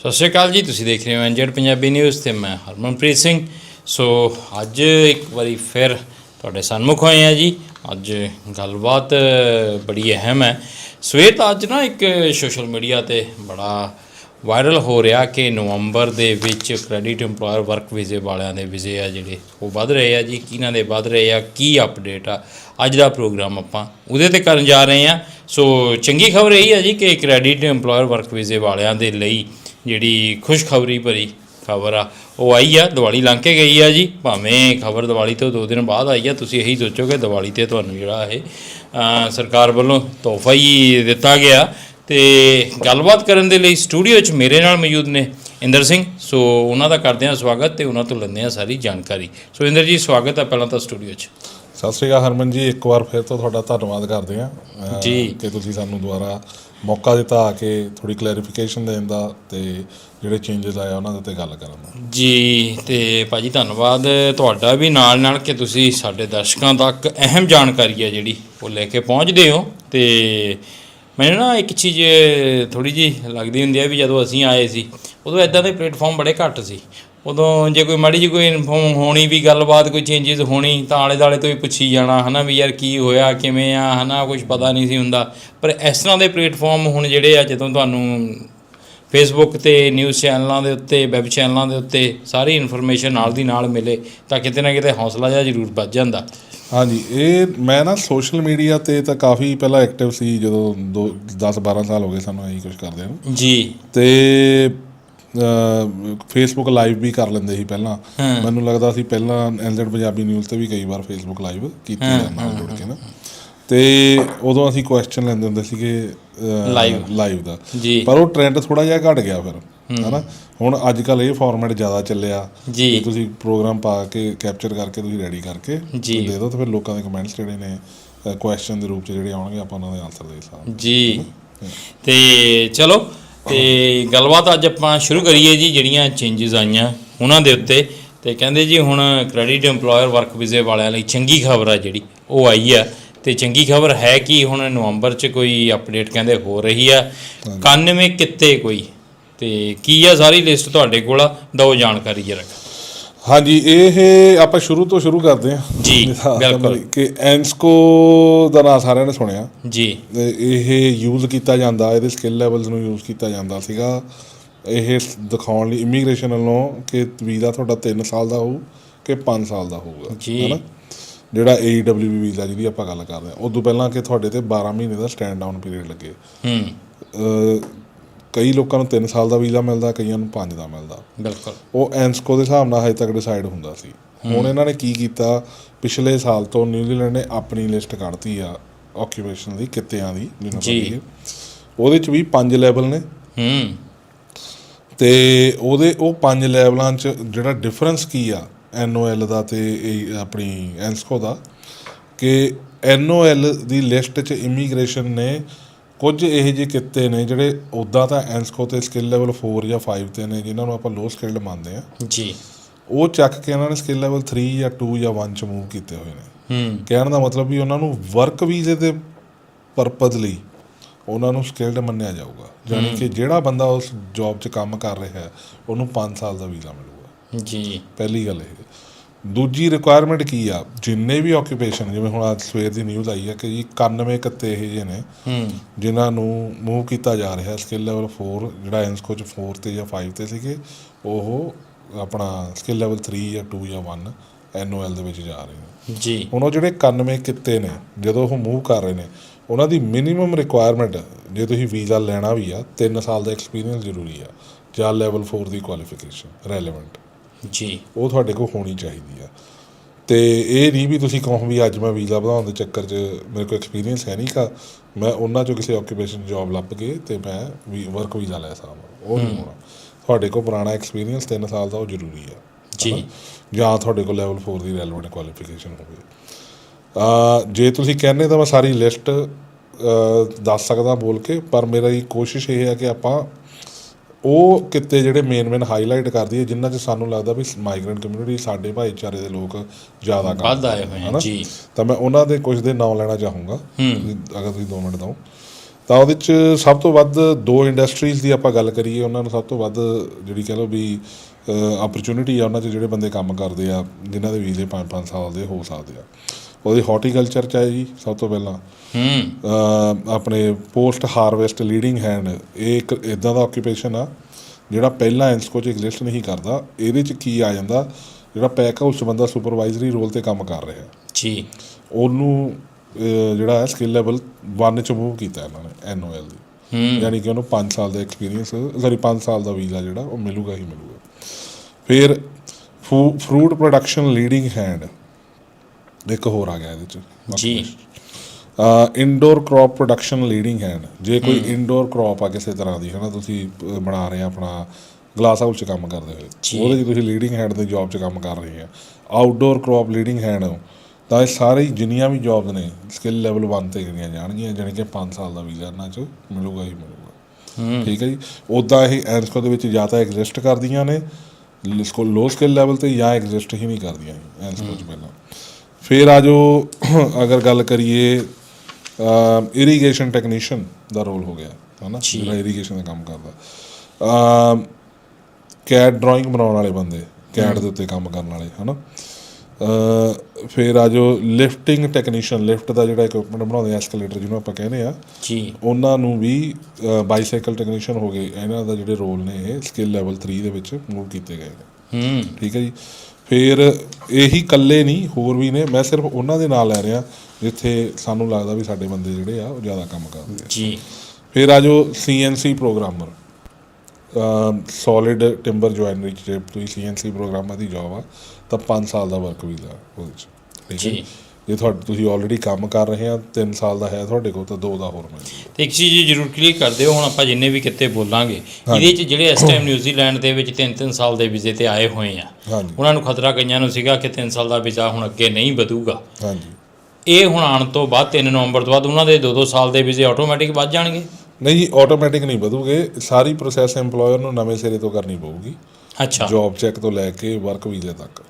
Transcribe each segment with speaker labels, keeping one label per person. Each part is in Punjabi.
Speaker 1: ਸਤਿ ਸ਼੍ਰੀ ਅਕਾਲ ਜੀ, ਤੁਸੀਂ ਦੇਖ ਰਹੇ ਹੋ ਐਨਜੈਡ ਪੰਜਾਬੀ ਨਿਊਜ਼ ਤੇ ਮੈਂ ਹਰਮਨਪ੍ਰੀਤ ਸਿੰਘ। ਸੋ ਅੱਜ ਇੱਕ ਵਾਰੀ ਫਿਰ ਤੁਹਾਡੇ ਸਨਮੁਖ ਹੋਏ ਆ ਜੀ। ਅੱਜ ਗੱਲਬਾਤ ਬੜੀ ਅਹਿਮ ਹੈ। ਸਵੇਰ ਤਾਂ ਅੱਜ ਨਾ ਇੱਕ ਸੋਸ਼ਲ ਮੀਡੀਆ ਤੇ ਬੜਾ ਵਾਇਰਲ ਹੋ ਰਿਹਾ ਕਿ ਨਵੰਬਰ ਦੇ ਵਿੱਚ ਕ੍ਰੈਡਿਟ EMPLOYER ਵਰਕ ਵੀਜ਼ੇ ਵਾਲਿਆਂ ਦੇ ਵੀਜ਼ੇ ਆ ਜਿਹੜੇ, ਉਹ ਵੱਧ ਰਹੇ ਆ ਜੀ। ਕਿਹਨਾਂ ਦੇ ਵੱਧ ਰਹੇ ਆ, ਕੀ ਅਪਡੇਟ ਆ, ਅੱਜ ਦਾ ਪ੍ਰੋਗਰਾਮ ਆਪਾਂ ਉਹਦੇ ਤੇ ਕਰਨ ਜਾ ਰਹੇ ਆ ਸੋ ਚੰਗੀ ਖਬਰ ਇਹ ਆ ਜੀ ਕਿ ਕ੍ਰੈਡਿਟ EMPLOYER ਵਰਕ ਵੀਜ਼ੇ ਵਾਲਿਆਂ ਦੇ ਲਈ ਜਿਹੜੀ ਖੁਸ਼ਖਬਰੀ ਭਰੀ ਖਬਰ ਆ, ਉਹ ਆਈ ਆ, ਦੀਵਾਲੀ ਲੰਘ ਕੇ ਗਈ ਆ ਜੀ। ਭਾਵੇਂ ਖਬਰ ਦੀਵਾਲੀ ਤੋਂ ਦੋ ਦਿਨ ਬਾਅਦ ਆਈ ਆ, ਤੁਸੀਂ ਇਹੀ ਸੋਚੋਗੇ ਦੀਵਾਲੀ ਤੇ ਤੁਹਾਨੂੰ ਜਿਹੜਾ ਇਹ ਸਰਕਾਰ ਵੱਲੋਂ ਤੋਹਫਾ ਹੀ ਦਿੱਤਾ ਗਿਆ। ਤੇ ਗੱਲਬਾਤ ਕਰਨ ਦੇ ਲਈ ਸਟੂਡੀਓ 'ਚ ਮੇਰੇ ਨਾਲ ਮੌਜੂਦ ਨੇ ਇੰਦਰ ਸਿੰਘ। ਸੋ ਉਹਨਾਂ ਦਾ ਕਰਦੇ ਹਾਂ ਸਵਾਗਤ ਤੇ ਉਹਨਾਂ ਤੋਂ ਲੈਂਦੇ ਹਾਂ ਸਾਰੀ ਜਾਣਕਾਰੀ। ਸੋ ਇੰਦਰ ਜੀ, ਸਵਾਗਤ ਆ ਪਹਿਲਾਂ ਤਾਂ ਸਟੂਡੀਓ 'ਚ।
Speaker 2: ਸਤਿ ਸ਼੍ਰੀ ਅਕਾਲ ਹਰਮਨ ਜੀ ਇੱਕ ਵਾਰ ਫਿਰ ਤੋਂ ਤੁਹਾਡਾ ਧੰਨਵਾਦ ਕਰਦੇ ਹਾਂ।
Speaker 1: ਜੀ।
Speaker 2: ਕਿ ਤੁਸੀਂ ਸਾਨੂੰ ਦੁਬਾਰਾ ਮੌਕਾ ਦਿੱਤਾ ਆ ਕੇ ਥੋੜੀ ਕਲੈਰੀਫਿਕੇਸ਼ਨ ਦੇਣ ਦਾ ਤੇ ਜਿਹੜੇ ਚੇਂਜਸ ਆਏ ਉਹਨਾਂ ਦੇ ਉੱਤੇ ਗੱਲ ਕਰਨ ਦਾ।
Speaker 1: ਜੀ ਤੇ ਭਾਜੀ ਧੰਨਵਾਦ। ਤੁਹਾਡਾ ਵੀ ਨਾਲ ਨਾਲ ਕਿ ਤੁਸੀਂ ਸਾਡੇ ਦਰਸ਼ਕਾਂ ਤੱਕ ਅਹਿਮ ਜਾਣਕਾਰੀ ਹੈ ਜਿਹੜੀ ਉਹ ਲੈ ਕੇ ਪਹੁੰਚਦੇ ਹੋ। ਤੇ ਮੈਨੂੰ ਨਾ ਇੱਕ ਚੀਜ਼ ਥੋੜੀ ਜੀ ਲੱਗਦੀ ਹੁੰਦੀ ਹੈ ਵੀ ਜਦੋਂ ਅਸੀਂ ਆਏ ਸੀ ਉਦੋਂ ਐਦਾਂ ਦੇ ਪਲੇਟਫਾਰਮ ਬੜੇ ਘੱਟ ਸੀ। ਉਦੋਂ ਜੇ ਕੋਈ ਮਾੜੀ ਜੀ ਕੋਈ ਇਨਫੋਰਮ ਹੋਣੀ ਵੀ ਗੱਲਬਾਤ ਕੋਈ ਚੇਂਜਸ ਹੋਣੀ ਤਾਂ ਆਲੇ ਦਾਲੇ ਤੋਂ ਹੀ ਪੁੱਛੀ ਜਾਣਾ ਹਨਾ ਵੀ ਯਾਰ ਕੀ ਹੋਇਆ ਕਿਵੇਂ ਆ ਹਨਾ ਕੁਝ ਪਤਾ ਨਹੀਂ ਸੀ ਹੁੰਦਾ। ਪਰ ਇਸ ਤਰ੍ਹਾਂ ਦੇ ਪਲੇਟਫਾਰਮ ਹੁਣ ਜਿਹੜੇ ਆ ਜਦੋਂ ਤੁਹਾਨੂੰ ਫੇਸਬੁੱਕ ਤੇ ਨਿਊਜ਼ ਚੈਨਲਾਂ ਦੇ ਉੱਤੇ ਵੈਬ ਚੈਨਲਾਂ ਦੇ ਉੱਤੇ ਸਾਰੀ ਇਨਫੋਰਮੇਸ਼ਨ ਨਾਲ ਦੀ ਨਾਲ ਮਿਲੇ ਤਾਂ ਕਿਤੇ ਨਾ ਕਿਤੇ ਹੌਸਲਾ ਜਿਹਾ ਜ਼ਰੂਰ ਵੱਧ ਜਾਂਦਾ।
Speaker 2: ਹਾਂਜੀ ਇਹ ਮੈਂ ਨਾ ਸੋਸ਼ਲ ਮੀਡੀਆ ਤੇ ਤਾਂ ਕਾਫੀ ਪਹਿਲਾਂ ਐਕਟਿਵ ਸੀ ਜਦੋਂ 10 12 ਸਾਲ ਹੋ ਗਏ ਸਾਨੂੰ ਇਹੀ ਕੁਝ ਕਰਦੇ ਨੂੰ।
Speaker 1: ਜੀ।
Speaker 2: ਤੇ ਫੇਸਬੁੱਕ ਲਾਈਵ ਵੀ ਕਰ ਲੈਂਦੇ ਸੀ ਪਹਿਲਾਂ। ਮੈਨੂੰ ਲੱਗਦਾ ਸੀ ਪਹਿਲਾਂ ਐਨਜ਼ੈਡ ਪੰਜਾਬੀ ਨਿਊਜ਼ ਤੇ ਵੀ ਕਈ ਵਾਰ ਫੇਸਬੁੱਕ ਲਾਈਵ ਕੀਤੀ ਆ ਨਾਲ ਜੁੜ ਕੇ ਨਾ। ਤੇ ਉਦੋਂ ਅਸੀਂ ਕੁਐਸਚਨ ਲੈਂਦੇ ਹੁੰਦੇ ਸੀਗੇ
Speaker 1: Live।
Speaker 2: ਲਾਈਵ ਦਾ। ਪਰ ਉਹ ਟ੍ਰੈਂਡ ਥੋੜਾ ਜਿਹਾ ਘਟ ਗਿਆ ਫਿਰ ਹਨਾ? ਹੁਣ ਅੱਜ ਕੱਲ ਇਹ ਫਾਰਮੈਟ ਜ਼ਿਆਦਾ ਚੱਲਿਆ
Speaker 1: ਜੀ।
Speaker 2: ਕਿ ਤੁਸੀਂ ਪ੍ਰੋਗਰਾਮ ਪਾ ਕੇ ਕੈਪਚਰ ਕਰਕੇ ਤੁਸੀਂ ਰੈਡੀ ਕਰਕੇ। ਦੇ ਦਿਓ ਤਾਂ ਫਿਰ ਲੋਕਾਂ ਦੇ ਕਮੈਂਟਸ ਜਿਹੜੇ ਨੇ ਕੁਐਸਚਨ ਦੇ ਰੂਪ ਚ ਜਿਹੜੇ ਆਉਣਗੇ ਆਪਾਂ ਉਹਨਾਂ ਦੇ ਆਨਸਰ ਦੇ ਸਕਦੇ
Speaker 1: ਜੀ। ਤੇ ਚਲੋ ਤੇ ਗੱਲਬਾਤ ਅੱਜ ਆਪਾਂ ਸ਼ੁਰੂ ਕਰੀਏ ਜੀ ਜਿਹੜੀਆਂ ਚੇਂਜਸ ਆਈਆਂ ਉਹਨਾਂ ਦੇ ਉੱਤੇ। ਤੇ ਕਹਿੰਦੇ ਜੀ ਹੁਣ ਕ੍ਰੈਡਿਟ EMPLOYER ਵਰਕ ਵੀਜ਼ੇ ਵਾਲਿਆਂ ਲਈ ਚੰਗੀ ਖਬਰ ਆ ਜਿਹੜੀ ਉਹ ਆਈ ਆ। ਤੇ ਚੰਗੀ ਖਬਰ ਹੈ ਕਿ? ਹੁਣ ਨਵੰਬਰ 'ਚ ਕੋਈ ਅਪਡੇਟ ਕਹਿੰਦੇ ਹੋ ਰਹੀ ਆ। 91 ਕਿੱਤੇ ਕੋਈ। ਤੇ ਕੀ ਆ ਸਾਰੀ ਲਿਸਟ ਤੁਹਾਡੇ ਕੋਲ ਆ? ਦਿਓ ਜਾਣਕਾਰੀ ਜਰਾ।
Speaker 2: ਹਾਂਜੀ ਇਹ ਆਪਾਂ ਸ਼ੁਰੂ ਤੋਂ ਸ਼ੁਰੂ ਕਰਦੇ ਹਾਂ।
Speaker 1: ਜੀ, ਬਿਲਕੁਲ।
Speaker 2: ਕਿ ਐਨਸਕੋ ਦਾ ਨਾਂ ਸਾਰਿਆਂ ਨੇ ਸੁਣਿਆ।
Speaker 1: ਜੀ।
Speaker 2: ਤੇ ਇਹ ਯੂਜ਼ ਕੀਤਾ ਜਾਂਦਾ ਇਹਦੇ ਸਕਿੱਲ ਲੈਵਲਸ ਨੂੰ ਯੂਜ਼ ਕੀਤਾ ਜਾਂਦਾ ਸੀਗਾ। ਇਹ ਦਿਖਾਉਣ ਲਈ ਇਮੀਗ੍ਰੇਸ਼ਨ ਵੱਲੋਂ ਕਿ ਵੀਜ਼ਾ ਤੁਹਾਡਾ 3 ਸਾਲ ਦਾ ਹੋਊ ਕਿ 5 ਸਾਲ ਦਾ ਹੋਊਗਾ
Speaker 1: ਜੀ।
Speaker 2: ਜਿਹੜਾ AEW ਵੀਜ਼ਾ ਜਿਹਦੀ ਆਪਾਂ ਗੱਲ ਕਰਦੇ ਹਾਂ। ਉਦੋਂ ਪਹਿਲਾਂ ਕਿ ਤੁਹਾਡੇ ਤੇ 12 ਮਹੀਨੇ ਦਾ ਸਟੈਂਡ ਡਾਊਨ ਪੀਰੀਅਡ ਲੱਗੇ।
Speaker 1: ਹੂੰ।
Speaker 2: ਕਈ ਲੋਕਾਂ ਨੂੰ 3 ਸਾਲ ਦਾ ਵੀਜ਼ਾ ਮਿਲਦਾ ਕਈਆਂ ਨੂੰ 5 ਦਾ ਮਿਲਦਾ।
Speaker 1: ਬਿਲਕੁਲ।
Speaker 2: ਉਹ ਐਨਸਕੋ ਦੇ ਹਿਸਾਬ ਨਾਲ ਹਜੇ ਤੱਕ ਡਿਸਾਈਡ ਹੁੰਦਾ ਸੀ। ਹੁਣ ਇਹਨਾਂ ਨੇ ਕੀ ਕੀਤਾ ਪਿਛਲੇ ਸਾਲ ਤੋਂ ਨਿਊਜ਼ੀਲੈਂਡ ਨੇ ਆਪਣੀ ਲਿਸਟ ਕੱਢਤੀ ਆ ਆਕੂਪੇਸ਼ਨ ਦੀ ਕਿੱਤਿਆਂ ਦੀ। ਕਹੀਏ ਉਹਦੇ ਚ ਵੀ ਪੰਜ ਲੈਵਲ ਨੇ।
Speaker 1: ਹੂੰ।
Speaker 2: ਤੇ ਉਹਦੇ ਉਹ ਪੰਜ ਲੈਵਲਾਂ ਚ ਜਿਹੜਾ ਡਿਫਰੈਂਸ ਕੀ ਆ ਐਨਓਐਲ ਦਾ ਤੇ ਆਪਣੀ ਐਨਸਕੋ ਦਾ ਕਿ ਐਨਓਐਲ ਦੀ ਲਿਸਟ ਚ ਇਮੀਗ੍ਰੇਸ਼ਨ ਨੇ ਕੁਝ ਇਹੋ ਜਿਹੇ ਕਿੱਤੇ ਨੇ ਜਿਹੜੇ ਉਦਾਂ ਤਾਂ ਐਨਸਕੋ ਤੇ ਸਕਿੱਲ ਲੈਵਲ 4 ਜਾਂ 5 ਤੇ ਨੇ ਜਿਨ੍ਹਾਂ ਨੂੰ ਆਪਾਂ ਲੋ ਸਕਿੱਲਡ ਮੰਨਦੇ ਆ
Speaker 1: ਜੀ।
Speaker 2: ਉਹ ਚੱਕ ਕੇ ਇਹਨਾਂ ਨੇ ਸਕਿੱਲ ਲੈਵਲ 3 ਜਾਂ 2 ਜਾਂ 1 ਚ ਮੂਵ ਕੀਤੇ ਹੋਏ ਨੇ।
Speaker 1: ਹੂੰ।
Speaker 2: ਕਹਿਣ ਦਾ ਮਤਲਬ ਵੀ ਉਹਨਾਂ ਨੂੰ ਵਰਕ ਵੀਜ਼ੇ ਦੇ ਪਰਪਸ ਲਈ ਉਹਨਾਂ ਨੂੰ ਸਕਿਲਡ ਮੰਨਿਆ ਜਾਊਗਾ। ਯਾਨੀ ਕਿ ਜਿਹੜਾ ਬੰਦਾ ਉਸ ਜੌਬ 'ਚ ਕੰਮ ਕਰ ਰਿਹਾ ਹੈ ਉਹਨੂੰ 5 ਸਾਲ ਦਾ ਵੀਜ਼ਾ ਮਿਲੂਗਾ।
Speaker 1: ਜੀ।
Speaker 2: ਪਹਿਲੀ ਗੱਲ ਇਹ। ਦੂਜੀ ਰਿਕੁਆਇਰਮੈਂਟ ਕੀ ਆ? ਜਿੰਨੇ ਵੀ ਆਕੂਪੇਸ਼ਨ ਜਿਵੇਂ ਹੁਣ ਅੱਜ ਸਵੇਰ ਦੀ ਨਿਊਜ਼ ਆਈ ਹੈ ਕਿ ਜੀ 91 ਕੱਤੇ ਇਹ ਜਿਹੇ ਨੇ ਜਿਨ੍ਹਾਂ ਨੂੰ ਮੂਵ ਕੀਤਾ ਜਾ ਰਿਹਾ ਸਕਿੱਲ ਲੈਵਲ 4 ਜਿਹੜਾ ਐਨਸਕੋ ਚ 4 ਤੇ ਜਾਂ 5 ਤੇ ਸੀਗੇ ਉਹ ਆਪਣਾ ਸਕਿੱਲ ਲੈਵਲ 3 ਜਾਂ 2 ਜਾਂ 1 ਐਨਓਐਲ ਦੇ ਵਿੱਚ ਜਾ ਰਹੇ ਨੇ।
Speaker 1: ਜੀ।
Speaker 2: ਹੁਣ ਉਹ ਜਿਹੜੇ 91 ਕਿੱਤੇ ਨੇ ਜਦੋਂ ਉਹ ਮੂਵ ਕਰ ਰਹੇ ਨੇ ਉਹਨਾਂ ਦੀ ਮਿਨੀਮਮ ਰਿਕੁਆਇਰਮੈਂਟ ਜੇ ਤੁਸੀਂ ਵੀਜ਼ਾ ਲੈਣਾ ਵੀ ਆ 3 ਸਾਲ ਦਾ ਐਕਸਪੀਰੀਅੰਸ ਜ਼ਰੂਰੀ ਆ ਜਾਂ ਲੈਵਲ 4 ਦੀ ਕੁਆਲੀਫਿਕੇਸ਼ਨ ਰੈਲੇਵੈਂਟ
Speaker 1: ਜੀ।
Speaker 2: ਉਹ ਤੁਹਾਡੇ ਕੋਲ ਹੋਣੀ ਚਾਹੀਦੀ ਆ। ਤੇ ਇਹ ਨਹੀਂ ਵੀ ਤੁਸੀਂ ਕਹੋ ਵੀ ਅੱਜ ਮੈਂ ਵੀਜ਼ਾ ਵਧਾਉਣ ਦੇ ਚੱਕਰ 'ਚ ਮੇਰੇ ਕੋਲ ਐਕਸਪੀਰੀਅੰਸ ਹੈ ਨਹੀਂ ਕਾ ਮੈਂ ਉਹਨਾਂ 'ਚੋਂ ਕਿਸੇ ਆਕੂਪੇਸ਼ਨ ਜੌਬ ਲੱਭ ਕੇ ਤੇ ਮੈਂ ਵੀ ਵਰਕ ਵੀਜ਼ਾ ਲੈ ਸਕਦਾ। ਉਹ ਨਹੀਂ ਹੋਣਾ। ਤੁਹਾਡੇ ਕੋਲ ਪੁਰਾਣਾ ਐਕਸਪੀਰੀਅੰਸ 3 ਸਾਲ ਦਾ ਉਹ ਜ਼ਰੂਰੀ ਆ।
Speaker 1: ਜੀ।
Speaker 2: ਜਾਂ ਤੁਹਾਡੇ ਕੋਲ ਲੈਵਲ 4 ਦੀ ਰੈਲੇਵੈਂਟ ਕੁਆਲੀਫਿਕੇਸ਼ਨ ਹੋਵੇ। ਆ ਜੇ ਤੁਸੀਂ ਕਹਿੰਦੇ ਤਾਂ ਮੈਂ ਸਾਰੀ ਲਿਸਟ ਦੱਸ ਸਕਦਾ ਬੋਲ ਕੇ ਪਰ ਮੇਰੀ ਕੋਸ਼ਿਸ਼ ਇਹ ਹੈ ਕਿ ਆਪਾਂ ਉਹ ਕਿਤੇ ਜਿਹੜੇ ਮੇਨ ਮੇਨ ਹਾਈਲਾਈਟ ਕਰਦੀ ਹੈ ਜਿਨ੍ਹਾਂ 'ਚ ਸਾਨੂੰ ਲੱਗਦਾ ਵੀ ਮਾਈਗ੍ਰੈਂਟ ਕਮਿਊਨਿਟੀ ਸਾਡੇ ਭਾਈਚਾਰੇ ਦੇ ਲੋਕ ਜ਼ਿਆਦਾ ਕੰਮ
Speaker 1: ਵੱਧ ਆਏ ਹੋਏ
Speaker 2: ਹਨ?
Speaker 1: ਜੀ।
Speaker 2: ਤਾਂ ਮੈਂ ਉਹਨਾਂ ਦੇ ਕੁਝ ਦੇ ਨਾਮ ਲੈਣਾ ਚਾਹੂੰਗਾ। ਅਗਰ ਤੁਸੀਂ 2 ਮਿੰਟ ਦਿਓ। ਤਾਂ ਉਹਦੇ 'ਚ ਸਭ ਤੋਂ ਵੱਧ ਦੋ ਇੰਡਸਟਰੀਜ਼ ਦੀ ਆਪਾਂ ਗੱਲ ਕਰੀਏ ਉਹਨਾਂ ਨੂੰ ਸਭ ਤੋਂ ਵੱਧ ਜਿਹੜੀ ਕਹ ਵੀ ਓਪਰਚ्युनिटी ਆ ਉਹਨਾਂ 'ਚ ਜਿਹੜੇ ਬੰਦੇ ਕੰਮ ਕਰਦੇ ਆ ਜਿਨ੍ਹਾਂ ਦੇ ਵੀਜ਼ੇ 5-5 ਸਾਲ ਦੇ ਹੋ ਸਕਦੇ ਆ। ਉਹਦੀ ਹਾਰਟੀਕਲਚਰ ਚ ਹੈ ਜੀ ਸਭ ਤੋਂ ਪਹਿਲਾਂ।
Speaker 1: ਹੂੰ।
Speaker 2: ਆਪਣੇ ਪੋਸਟ ਹਾਰਵੈਸਟ ਲੀਡਿੰਗ ਹੈਂਡ ਇਹ ਇੱਕ ਇਦਾਂ ਦਾ ਆਕੂਪੇਸ਼ਨ ਆ ਜਿਹੜਾ ਪਹਿਲਾਂ ਐਂਸਕੋ 'ਚ ਐਗਜ਼ਿਸਟ ਨਹੀਂ ਕਰਦਾ ਇਹਦੇ 'ਚ ਕੀ ਆ ਜਾਂਦਾ ਜਿਹੜਾ ਪੈਕ ਹਾਊਸ ਬੰਦਾ ਸੁਪਰਵਾਈਜ਼ਰੀ ਰੋਲ ਤੇ ਕੰਮ ਕਰ ਰਿਹਾ।
Speaker 1: ਜੀ।
Speaker 2: ਉਹਨੂੰ ਜਿਹੜਾ ਹੈ ਸਕਿੱਲ ਲੈਵਲ 1 ਚ ਮੂਵ ਕੀਤਾ ਇਹਨਾਂ ਨੇ ਐਨਓਐਲ ਦੀ।
Speaker 1: ਹੂੰ।
Speaker 2: ਯਾਨੀ ਕਿ ਉਹਨੂੰ 5 ਸਾਲ ਦਾ ਐਕਸਪੀਰੀਅੰਸ ਸੌਰੀ 5 ਸਾਲ ਦਾ ਵੀਜ਼ਾ ਜਿਹੜਾ ਉਹ ਮਿਲੂਗਾ ਹੀ ਮਿਲੂਗਾ। ਫਿਰ ਫਰੂਟ ਪ੍ਰੋਡਕਸ਼ਨ ਲੀਡਿੰਗ ਹੈਂਡ ਇੱਕ ਹੋਰ ਆ ਗਿਆ ਇਹਦੇ ਚ
Speaker 1: ਜੀ।
Speaker 2: Indoor crop production leading hand ਜੇ ਕੋਈ ਇਨਡੋਰ ਕ੍ਰੌਪ ਆ ਕਿਸੇ ਤਰ੍ਹਾਂ ਦੀ ਹਨਾ ਤੁਸੀਂ ਬਣਾ ਰਹੇ ਆ ਆਪਣਾ ਗਲਾਸ ਹਾਊਸ ਚ ਕੰਮ ਕਰਦੇ। ਹੋਏ ਉਹਦੇ 'ਚ ਤੁਸੀਂ ਲੀਡਿੰਗ ਹੈਂਡ ਦੀ ਜੌਬ 'ਚ ਕੰਮ ਕਰ ਰਹੇ ਆ। ਆਊਟਡੋਰ ਕ੍ਰੌਪ ਲੀਡਿੰਗ ਹੈਂਡ ਤਾਂ ਇਹ ਸਾਰੇ ਹੀ ਜਿੰਨੀਆਂ ਵੀ ਜੌਬਸ ਨੇ ਸਕਿੱਲ ਲੈਵਲ 1 ਤੇ ਗਿਣੀਆਂ ਜਾਣਗੀਆਂ ਜਾਣੀ ਕਿ 5 ਸਾਲ ਦਾ ਵੀਜ਼ਾ ਇਹਨਾਂ 'ਚ ਮਿਲੂਗਾ ਹੀ ਮਿਲੂਗਾ।
Speaker 1: ਹੂੰ।
Speaker 2: ਠੀਕ ਹੈ ਜੀ? ਉਦਾਂ ਇਹ ਐਨਸਕੋ ਦੇ ਵਿੱਚ ਜਾਂ ਤਾਂ ਐਗਜ਼ਿਸਟ ਕਰਦੀਆਂ ਨੇ ਸਕੋ ਲੋ ਸਕਿੱਲ ਲੈਵਲ ਤੇ ਜਾਂ ਐਗਜ਼ਿਸਟ ਹੀ ਨਹੀਂ ਕਰਦੀਆਂ ਐਨਸਕੋ ਚ ਪਹਿਲਾਂ। ਫਿਰ ਆ ਜੋ ਅਗਰ ਗੱਲ ਕਰੀਏ ਇਰੀਗੇਸ਼ਨ ਟੈਕਨੀਸ਼ੀਅਨ ਦਾ ਰੋਲ ਹੋ ਗਿਆ ਹਨਾ। ਜਿਹੜਾ ਇਰੀਗੇਸ਼ਨ ਦਾ ਕੰਮ ਕਰਦਾ। ਕੈਡ ਡਰਾਇੰਗ ਬਣਾਉਣ ਵਾਲੇ ਬੰਦੇ ਕੈਡ ਦੇ ਉੱਤੇ ਕੰਮ ਕਰਨ ਵਾਲੇ ਹਨਾ? ਫਿਰ ਆ ਜੋ ਲਿਫਟਿੰਗ ਟੈਕਨੀਸ਼ੀਅਨ ਲਿਫਟ ਦਾ ਜਿਹੜਾ ਇਕਵਿਪਮੈਂਟ ਬਣਾਉਂਦੇ ਆ ਐਸਕੇਲੇਟਰ ਜਿਹਨੂੰ ਆਪਾਂ ਕਹਿੰਦੇ ਆ
Speaker 1: ਜੀ।
Speaker 2: ਉਹਨਾਂ ਨੂੰ ਵੀ ਬਾਈਸਾਈਕਲ ਟੈਕਨੀਸ਼ੀਅਨ ਹੋ ਗਏ। ਇਹਨਾਂ ਦਾ ਜਿਹੜੇ ਰੋਲ ਨੇ ਇਹ ਸਕਿੱਲ ਲੈਵਲ 3 ਦੇ ਵਿੱਚ ਮੂਵ ਕੀਤੇ ਗਏ ਨੇ।
Speaker 1: ਹੂੰ।
Speaker 2: ਠੀਕ ਹੈ ਜੀ? ਫਿਰ ਇਹੀ ਇਕੱਲੇ ਨਹੀਂ ਹੋਰ ਵੀ ਨੇ। ਮੈਂ ਸਿਰਫ ਉਹਨਾਂ ਦੇ ਨਾਲ ਲੈ ਰਿਹਾ ਜਿੱਥੇ ਸਾਨੂੰ ਲੱਗਦਾ ਵੀ ਸਾਡੇ ਬੰਦੇ ਜਿਹੜੇ ਆ ਉਹ ਜ਼ਿਆਦਾ ਕੰਮ ਕਰਦੇ ਆ।
Speaker 1: ਜੀ।
Speaker 2: ਫਿਰ ਆ ਜੋ CNC programmer. Solid timber joinery ਚ ਤੁਸੀਂ ਸੀਐਨਸੀ ਪ੍ਰੋਗਰਾਮਰ ਦੀ ਜੌਬ ਆ ਤਾਂ 5 ਸਾਲ ਦਾ ਵਰਕ ਵੀਜ਼ਾ ਉਹਦੇ ਚ।
Speaker 1: ਜੀ।
Speaker 2: ਜੇ ਤੁਹਾਡੇ ਤੁਸੀਂ ਆਲਰੇਡੀ ਕੰਮ ਕਰ ਰਹੇ ਆ 3 ਸਾਲ ਦਾ ਹੈ ਤੁਹਾਡੇ ਕੋਲ ਤਾਂ 2 ਦਾ ਹੋਰ ਮਿਲ
Speaker 1: ਤੇ ਇੱਕ ਚੀਜ਼ ਜ਼ਰੂਰ ਕਲੀਅਰ ਕਰ ਦਿਓ ਹੁਣ ਆਪਾਂ ਜਿੰਨੇ ਵੀ ਕਿਤੇ ਬੋਲਾਂਗੇ ਇਹਦੇ ਚ ਜਿਹੜੇ ਇਸ ਟਾਈਮ ਨਿਊਜ਼ੀਲੈਂਡ ਦੇ ਵਿੱਚ 3-3 ਸਾਲ ਦੇ ਵੀਜ਼ੇ ਤੇ ਆਏ ਹੋਏ ਆ
Speaker 2: ਹਾਂਜੀ।
Speaker 1: ਉਹਨਾਂ ਨੂੰ ਖਤਰਾ ਕਈਆਂ ਨੂੰ ਸੀਗਾ ਕਿ 3 ਸਾਲ ਦਾ ਵੀਜ਼ਾ ਹੁਣ ਅੱਗੇ ਨਹੀਂ ਵਧੂਗਾ।
Speaker 2: ਹਾਂਜੀ।
Speaker 1: ਇਹ ਹੁਣ ਆਉਣ ਤੋਂ ਬਾਅਦ 3 ਨਵੰਬਰ ਤੋਂ ਬਾਅਦ ਉਹਨਾਂ ਦੇ 2-2 ਸਾਲ ਦੇ ਵੀਜ਼ੇ ਆਟੋਮੈਟਿਕ ਵੱਧ ਜਾਣਗੇ।
Speaker 2: ਨਹੀਂ ਜੀ ਆਟੋਮੈਟਿਕ ਨਹੀਂ ਵਧੂਗੇ। ਸਾਰੀ ਪ੍ਰੋਸੈਸ EMPLOYER ਨੂੰ ਨਵੇਂ ਸਿਰੇ ਤੋਂ ਕਰਨੀ ਪਊਗੀ।
Speaker 1: ਅੱਛਾ।
Speaker 2: ਜੌਬ ਚੈੱਕ ਤੋਂ ਲੈ ਕੇ ਵਰਕ ਵੀਜ਼ੇ ਤੱਕ।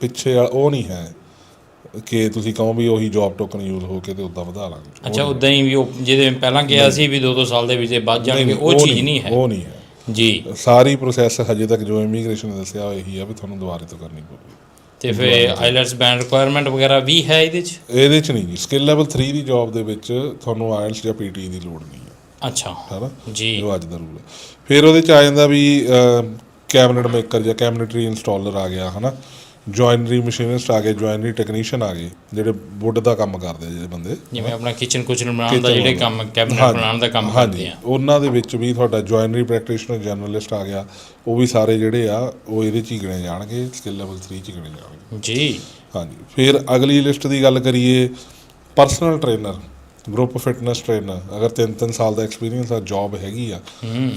Speaker 2: ਪਿੱਛੇ ਵਾਲਾ ਉਹ ਨਹੀਂ ਹੈ। ਕਿ ਤੁਸੀਂ ਕਹੋ ਵੀ ਉਹੀ ਜੌਬ ਟੋਕਨ ਯੂਜ਼ ਹੋ ਕੇ ਤੇ ਉਦਾਂ ਵਧਾ ਲਾਂਗੇ।
Speaker 1: ਅੱਛਾ ਉਦਾਂ ਹੀ ਵੀ ਉਹ ਜਿਹਦੇ ਪਹਿਲਾਂ ਕਿਹਾ ਸੀ ਵੀ 2-2 ਸਾਲ ਦੇ ਵੀਜ਼ੇ ਵੱਧ ਜਾਣਗੇ ਉਹ ਚੀਜ਼ ਨਹੀਂ ਹੈ।
Speaker 2: ਉਹ ਨਹੀਂ ਹੈ।
Speaker 1: ਜੀ।
Speaker 2: ਸਾਰੀ ਪ੍ਰੋਸੈਸ ਹਜੇ ਤੱਕ ਜੋ ਇਮੀਗ੍ਰੇਸ਼ਨ ਨੇ ਦੱਸਿਆ ਉਹ ਇਹੀ ਆ ਵੀ ਤੁਹਾਨੂੰ ਦੁਬਾਰੇ ਤੋਂ ਕਰਨੀ ਪਊਗੀ
Speaker 1: ਤੇ ਫਿਰ ਆਈਲੈਟਸ ਬੈਂਡ ਰਿਕੁਆਇਰਮੈਂਟ ਵਗੈਰਾ ਵੀ ਹੈ ਇਹਦੇ ਚ?
Speaker 2: ਇਹਦੇ ਚ ਨਹੀਂ ਜੀ। ਸਕਿੱਲ ਲੈਵਲ 3 ਦੀ ਜੌਬ ਦੇ ਵਿੱਚ ਤੁਹਾਨੂੰ ਆਇਲਸ ਜਾਂ ਪੀਟੀ ਦੀ ਲੋੜ ਨਹੀਂ ਹੈ।
Speaker 1: ਅੱਛਾ।
Speaker 2: ਹੈਨਾ?
Speaker 1: ਜੀ।
Speaker 2: ਜੋ ਅੱਜ ਦਾ ਰੂਲ ਹੈ। ਫਿਰ ਉਹਦੇ ਚ ਆ ਜਾਂਦਾ ਵੀ ਕੈਬਨਟ ਮੇਕਰ ਜਾਂ ਕੈਬਨਟਰੀ ਇੰਸਟਾਲਰ ਆ ਗਿਆ ਹਨਾ? ਜੁਆਇਨਰੀ ਮਸ਼ੀਨਿਸਟ ਆ ਗਏ ਜੁਆਇਨਰੀ ਟੈਕਨੀਸ਼ੀਅਨ ਆ ਗਏ ਜਿਹੜੇ ਵੁੱਡ ਦਾ ਕੰਮ ਕਰਦੇ ਜਿਹੜੇ ਬੰਦੇ।
Speaker 1: ਜਿਵੇਂ ਆਪਣਾ ਕਿਚਨ ਕੁਚਨ ਬਣਾਉਣ ਦਾ ਜਿਹੜੇ। ਕੰਮ ਕੈਬਨਿਟ ਬਣਾਉਣ ਦਾ ਕੰਮ ਕਰਦੇ ਆ।
Speaker 2: ਉਹਨਾਂ ਦੇ ਵਿੱਚ ਵੀ ਤੁਹਾਡਾ ਜੁਆਇਨਰੀ ਪ੍ਰੈਕਟੀਸ਼ਨਰ ਜਰਨਲਿਸਟ ਆ ਗਿਆ ਉਹ ਵੀ ਸਾਰੇ ਜਿਹੜੇ ਆ ਉਹ ਇਹਦੇ ਚ ਹੀ ਗਿਣੇ ਜਾਣਗੇ ਸਕਿੱਲ ਲੈਵਲ 3 ਚ ਗਿਣੇ ਜਾਣਗੇ।
Speaker 1: ਜੀ।
Speaker 2: ਹਾਂਜੀ। ਫਿਰ ਅਗਲੀ ਲਿਸਟ ਦੀ ਗੱਲ ਕਰੀਏ personal trainer group fitness trainer ਅਗਰ 3-3 ਸਾਲ ਦਾ ਐਕਸਪੀਰੀਅੰਸ ਆ ਜੌਬ ਹੈਗੀ ਆ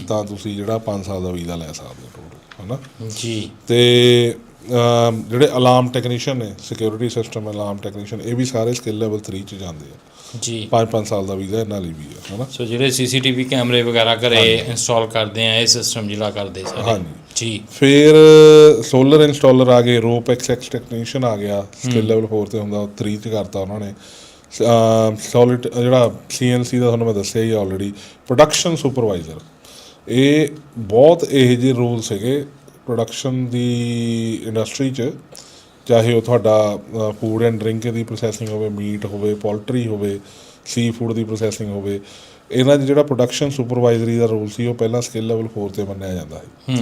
Speaker 2: ਤਾਂ ਤੁਸੀਂ ਜਿਹੜਾ 5 ਸਾਲ ਦਾ ਵੀਜ਼ਾ ਲੈ ਸਕਦੇ ਹੋ ਟੋਟਲ ਹਨਾ?
Speaker 1: ਜੀ।
Speaker 2: ਤੇ ਜਿਹੜੇ ਅਲਾਰਮ ਟੈਕਨੀਸ਼ੀਅਨ ਨੇ ਸਿਕਿਉਰਿਟੀ ਸਿਸਟਮ ਅਲਾਰਮ ਟੈਕਨੀਸ਼ੀਅਨ ਇਹ ਵੀ ਸਾਰੇ ਸਕਿੱਲ ਲੈਵਲ 3 ਚ ਜਾਂਦੇ ਆ।
Speaker 1: ਜੀ।
Speaker 2: 5-5 ਸਾਲ ਦਾ ਵੀਜ਼ਾ ਇਹਨਾਂ ਲਈ ਵੀ ਆ ਹਨਾ?
Speaker 1: ਸੋ ਜਿਹੜੇ ਸੀਸੀਟੀਵੀ ਕੈਮਰੇ ਵਗੈਰਾ ਘਰੇ ਇੰਸਟਾਲ ਕਰਦੇ ਆ ਇਹ ਸਿਸਟਮ ਜਿਹੜਾ ਕਰਦੇ ਸਾਰੇ।
Speaker 2: ਹਾਂਜੀ।
Speaker 1: ਜੀ।
Speaker 2: ਫਿਰ ਸੋਲਰ ਇੰਸਟਾਲਰ ਆ ਗਏ ਰੋਪ ਐਕਸਐਕਸ ਟੈਕਨੀਸ਼ੀਅਨ ਆ ਗਿਆ ਸਕਿੱਲ ਲੈਵਲ 4 ਤੇ ਹੁੰਦਾ ਉਹ 3 ਚ ਕਰਤਾ ਉਹਨਾਂ ਨੇ। ਸੋਲਿਡ ਜਿਹੜਾ ਸੀਐਨਸੀ ਦਾ ਤੁਹਾਨੂੰ ਮੈਂ ਦੱਸਿਆ ਹੀ ਆਲਰੇਡੀ ਪ੍ਰੋਡਕਸ਼ਨ ਸੁਪਰਵਾਈਜ਼ਰ ਇਹ ਬਹੁਤ ਇਹੋ ਜਿਹੇ ਰੋਲ ਸੀਗੇ ਪ੍ਰੋਡਕਸ਼ਨ ਦੀ ਇੰਡਸਟਰੀ 'ਚ ਚਾਹੇ ਉਹ ਤੁਹਾਡਾ ਫੂਡ ਐਂਡ ਡਰਿੰਕ ਦੀ ਪ੍ਰੋਸੈਸਿੰਗ ਹੋਵੇ ਮੀਟ ਹੋਵੇ ਪੋਲਟਰੀ ਹੋਵੇ ਸੀ ਫੂਡ ਦੀ ਪ੍ਰੋਸੈਸਿੰਗ ਹੋਵੇ ਇਹਨਾਂ 'ਚ ਜਿਹੜਾ ਪ੍ਰੋਡਕਸ਼ਨ ਸੁਪਰਵਾਈਜ਼ਰੀ ਦਾ ਰੋਲ ਸੀ ਉਹ ਪਹਿਲਾਂ ਸਕਿੱਲ ਲੈਵਲ 4 ਤੇ ਮੰਨਿਆ ਜਾਂਦਾ
Speaker 1: ਹੈ।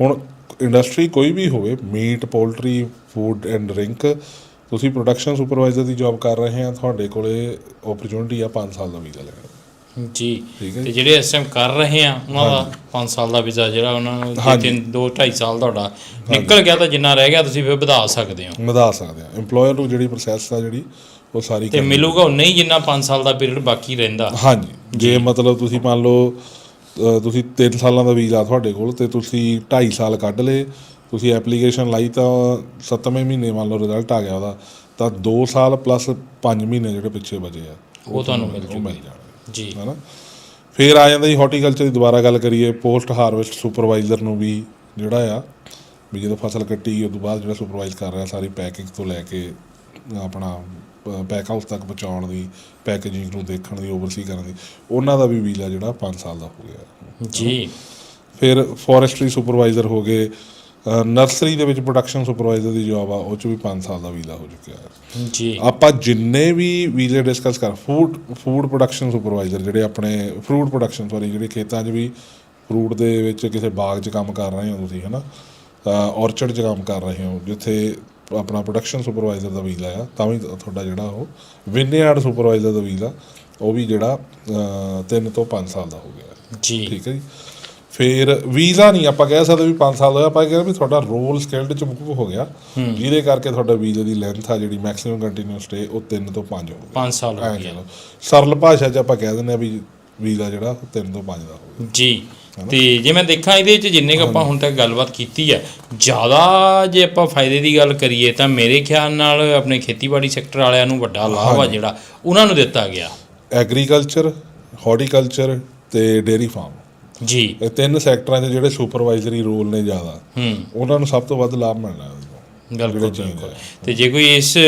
Speaker 2: ਹੁਣ ਇੰਡਸਟਰੀ ਕੋਈ ਵੀ ਹੋਵੇ meat poultry food and drink ਤੁਸੀਂ ਪ੍ਰੋਡਕਸ਼ਨ ਸੁਪਰਵਾਈਜ਼ਰ ਦੀ ਜੌਬ ਕਰ ਰਹੇ ਆ ਤੁਹਾਡੇ ਕੋਲੇ ਓਪਰਚੁਨਿਟੀ ਆ 5 ਸਾਲ ਦਾ ਵੀਜ਼ਾ ਲੈਣ
Speaker 1: ਜੀ।
Speaker 2: ਠੀਕ ਹੈ
Speaker 1: ਤੇ ਜਿਹੜੇ ਇਸ ਟਾਈਮ ਕਰ ਰਹੇ ਆ ਉਹਨਾਂ ਦਾ 5 ਸਾਲ ਦਾ ਵੀਜ਼ਾ ਜਿਹੜਾ ਉਹਨਾਂ ਨੂੰ ਜੇ
Speaker 2: ਹਾਂਜੀ।
Speaker 1: ਤਿੰਨ 2 2.5 ਸਾਲ ਤੁਹਾਡਾ ਨਿਕਲ ਗਿਆ ਤਾਂ ਜਿੰਨਾ ਰਹਿ ਗਿਆ ਤੁਸੀਂ ਫਿਰ ਵਧਾ ਸਕਦੇ ਹੋ।
Speaker 2: ਵਧਾ ਸਕਦੇ ਆ EMPLOYER ਨੂੰ ਜਿਹੜੀ ਪ੍ਰੋਸੈਸ ਆ ਜਿਹੜੀ ਉਹ ਸਾਰੀ
Speaker 1: ਤੇ
Speaker 2: ਕਰਨੀ-
Speaker 1: ਮਿਲੂਗਾ ਉਹ ਨਹੀਂ ਜਿੰਨਾ 5 ਸਾਲ ਦਾ ਪੀਰੀਅਡ ਬਾਕੀ ਰਹਿੰਦਾ।
Speaker 2: ਹਾਂਜੀ। ਜੇ ਮਤਲਬ ਤੁਸੀਂ ਮੰਨ ਲਓ ਅ, ਤੁਸੀਂ 3 ਸਾਲਾਂ ਦਾ ਵੀਜ਼ਾ ਤੁਹਾਡੇ ਕੋਲ ਤੇ ਤੁਸੀਂ 2.5 ਸਾਲ ਕੱਢ ਲਏ ਤੁਸੀਂ ਐਪਲੀਕੇਸ਼ਨ ਲਾਈ ਤਾਂ 7ਵੇਂ ਮਹੀਨੇ ਮੰਨ ਲਓ ਰਿਜ਼ਲਟ ਆ ਗਿਆ ਉਹਦਾ ਤਾਂ 2 ਸਾਲ ਪਲੱਸ 5 ਮਹੀਨੇ ਜਿਹੜੇ ਪਿੱਛੇ ਬਚੇ ਆ
Speaker 1: ਉਹ ਤੁਹਾਨੂੰ ਮਿਲ
Speaker 2: ਉਹ ਮਿਲ
Speaker 1: ਜੀ।
Speaker 2: ਹਨਾ ਫਿਰ ਆ ਜਾਂਦਾ ਜੀ ਹਾਰਟੀਕਲਚਰ ਦੀ ਦੁਬਾਰਾ ਗੱਲ ਕਰੀਏ ਪੋਸਟ ਹਾਰਵੈਸਟ ਸੁਪਰਵਾਈਜ਼ਰ ਨੂੰ ਵੀ ਜਿਹੜਾ ਆ ਵੀ ਜਦੋਂ ਫਸਲ ਕੱਟੀ ਉਸ ਤੋਂ ਬਾਅਦ ਜਿਹੜਾ ਸੁਪਰਵਾਈਜ਼ ਕਰ ਰਿਹਾ ਸਾਰੀ ਪੈਕਿੰਗ ਤੋਂ ਲੈ ਕੇ ਆਪਣਾ ਪੈਕ ਹਾਊਸ ਤੱਕ ਪਹੁੰਚਾਉਣ ਦੀ ਪੈਕੇਜਿੰਗ ਨੂੰ ਦੇਖਣ ਦੀ ਓਵਰਸੀ ਕਰਨ ਦੀ ਉਹਨਾਂ ਦਾ ਵੀ ਵੀਜ਼ਾ ਜਿਹੜਾ 5 ਸਾਲ ਦਾ ਹੋ ਗਿਆ।
Speaker 1: ਜੀ।
Speaker 2: ਫਿਰ ਫੋਰੈਸਟਰੀ ਸੁਪਰਵਾਈਜ਼ਰ ਹੋ ਗਏ ਨਰਸਰੀ ਦੇ ਵਿੱਚ ਪ੍ਰੋਡਕਸ਼ਨ ਸੁਪਰਵਾਈਜ਼ਰ ਦੀ ਜੌਬ ਆ ਉਹ ਚ ਵੀ 5 ਸਾਲ ਦਾ ਵੀਜ਼ਾ ਹੋ ਚੁੱਕਿਆ ਹੈ।
Speaker 1: ਜੀ।
Speaker 2: ਆਪਾਂ ਜਿੰਨੇ ਵੀ ਵੀਜ਼ੇ ਡਿਸਕਸ ਕਰ ਫੂਡ ਫੂਡ ਪ੍ਰੋਡਕਸ਼ਨ ਸੁਪਰਵਾਈਜ਼ਰ ਜਿਹੜੇ ਆਪਣੇ ਫਰੂਟ ਪ੍ਰੋਡਕਸ਼ਨ ਸੌਰੀ ਜਿਹੜੇ ਖੇਤਾਂ 'ਚ ਵੀ ਫਰੂਟ ਦੇ ਵਿੱਚ ਕਿਸੇ ਬਾਗ 'ਚ ਕੰਮ ਕਰ ਰਹੇ ਹੋ ਤੁਸੀਂ ਹਨਾ? ਔਰਚਰਡ 'ਚ ਕੰਮ ਕਰ ਰਹੇ ਹੋ ਜਿੱਥੇ ਆਪਣਾ ਪ੍ਰੋਡਕਸ਼ਨ ਸੁਪਰਵਾਈਜ਼ਰ ਦਾ ਵੀਜ਼ਾ ਆ ਤਾਂ ਵੀ ਤੁਹਾਡਾ ਜਿਹੜਾ ਉਹ ਵਿਨਯਾਰਡ ਸੁਪਰਵਾਈਜ਼ਰ ਦਾ ਵੀਜ਼ਾ ਉਹ ਵੀ ਜਿਹੜਾ 3 ਤੋਂ 5 ਸਾਲ ਦਾ ਹੋ ਗਿਆ।
Speaker 1: ਜੀ।
Speaker 2: ਠੀਕ ਹੈ ਜੀ? ਫਿਰ ਵੀਜ਼ਾ ਨਹੀਂ ਆਪਾਂ ਕਹਿ ਸਕਦੇ ਵੀ 5 ਸਾਲ ਹੋਇਆ ਆਪਾਂ ਕਹਿੰਦੇ ਵੀ ਤੁਹਾਡਾ ਰੋਲ ਸਕਿਲਡ ਚ ਮੂਵ ਹੋ ਗਿਆ। ਜਿਹਦੇ ਕਰਕੇ ਤੁਹਾਡਾ ਵੀਜ਼ਾ ਦੀ ਲੈਂਥ ਆ ਜਿਹੜੀ ਮੈਕਸਿਮਮ ਕੰਟੀਨਿਊਸ ਸਟੇ ਉਹ 3 ਤੋਂ 5 ਹੋ ਗਿਆ
Speaker 1: 5 ਸਾਲ ਹੋ ਗਿਆ
Speaker 2: ਸਰਲ ਭਾਸ਼ਾ 'ਚ ਆਪਾਂ ਕਹਿ ਦਿੰਦੇ ਆ ਵੀ ਵੀਜ਼ਾ ਜਿਹੜਾ 3 ਤੋਂ 5 ਦਾ ਹੋ ਗਿਆ।
Speaker 1: ਜੀ। ਤੇ ਜੇ ਮੈਂ ਦੇਖਾਂ ਇਹਦੇ ਵਿੱਚ ਜਿੰਨੇ ਕੁ ਆਪਾਂ ਹੁਣ ਤੱਕ ਗੱਲਬਾਤ ਕੀਤੀ ਹੈ ਜ਼ਿਆਦਾ ਜੇ ਆਪਾਂ ਫਾਇਦੇ ਦੀ ਗੱਲ ਕਰੀਏ ਤਾਂ ਮੇਰੇ ਖਿਆਲ ਨਾਲ ਆਪਣੇ ਖੇਤੀਬਾੜੀ ਸੈਕਟਰ ਵਾਲਿਆਂ ਨੂੰ ਵੱਡਾ ਲਾਭ ਆ ਜਿਹੜਾ ਉਹਨਾਂ ਨੂੰ ਦਿੱਤਾ ਗਿਆ।
Speaker 2: ਐਗਰੀਕਲਚਰ ਹਾਰਟੀਕਲਚਰ ਤੇ ਡੇਅਰੀ ਫਾਰਮ
Speaker 1: ਜੀ।
Speaker 2: ਇਹ ਤਿੰਨ ਸੈਕਟਰਾਂ 'ਚ ਜਿਹੜੇ ਸੁਪਰਵਾਈਜ਼ਰੀ ਰੋਲ ਨੇ ਜ਼ਿਆਦਾ
Speaker 1: ਹੂੰ।
Speaker 2: ਉਹਨਾਂ ਨੂੰ ਸਭ ਤੋਂ ਵੱਧ ਲਾਭ ਮਿਲਣਾ ਹੈ।
Speaker 1: ਬਿਲਕੁਲ ਬਿਲਕੁਲ। ਤੇ ਜੇ ਕੋਈ ਇਸ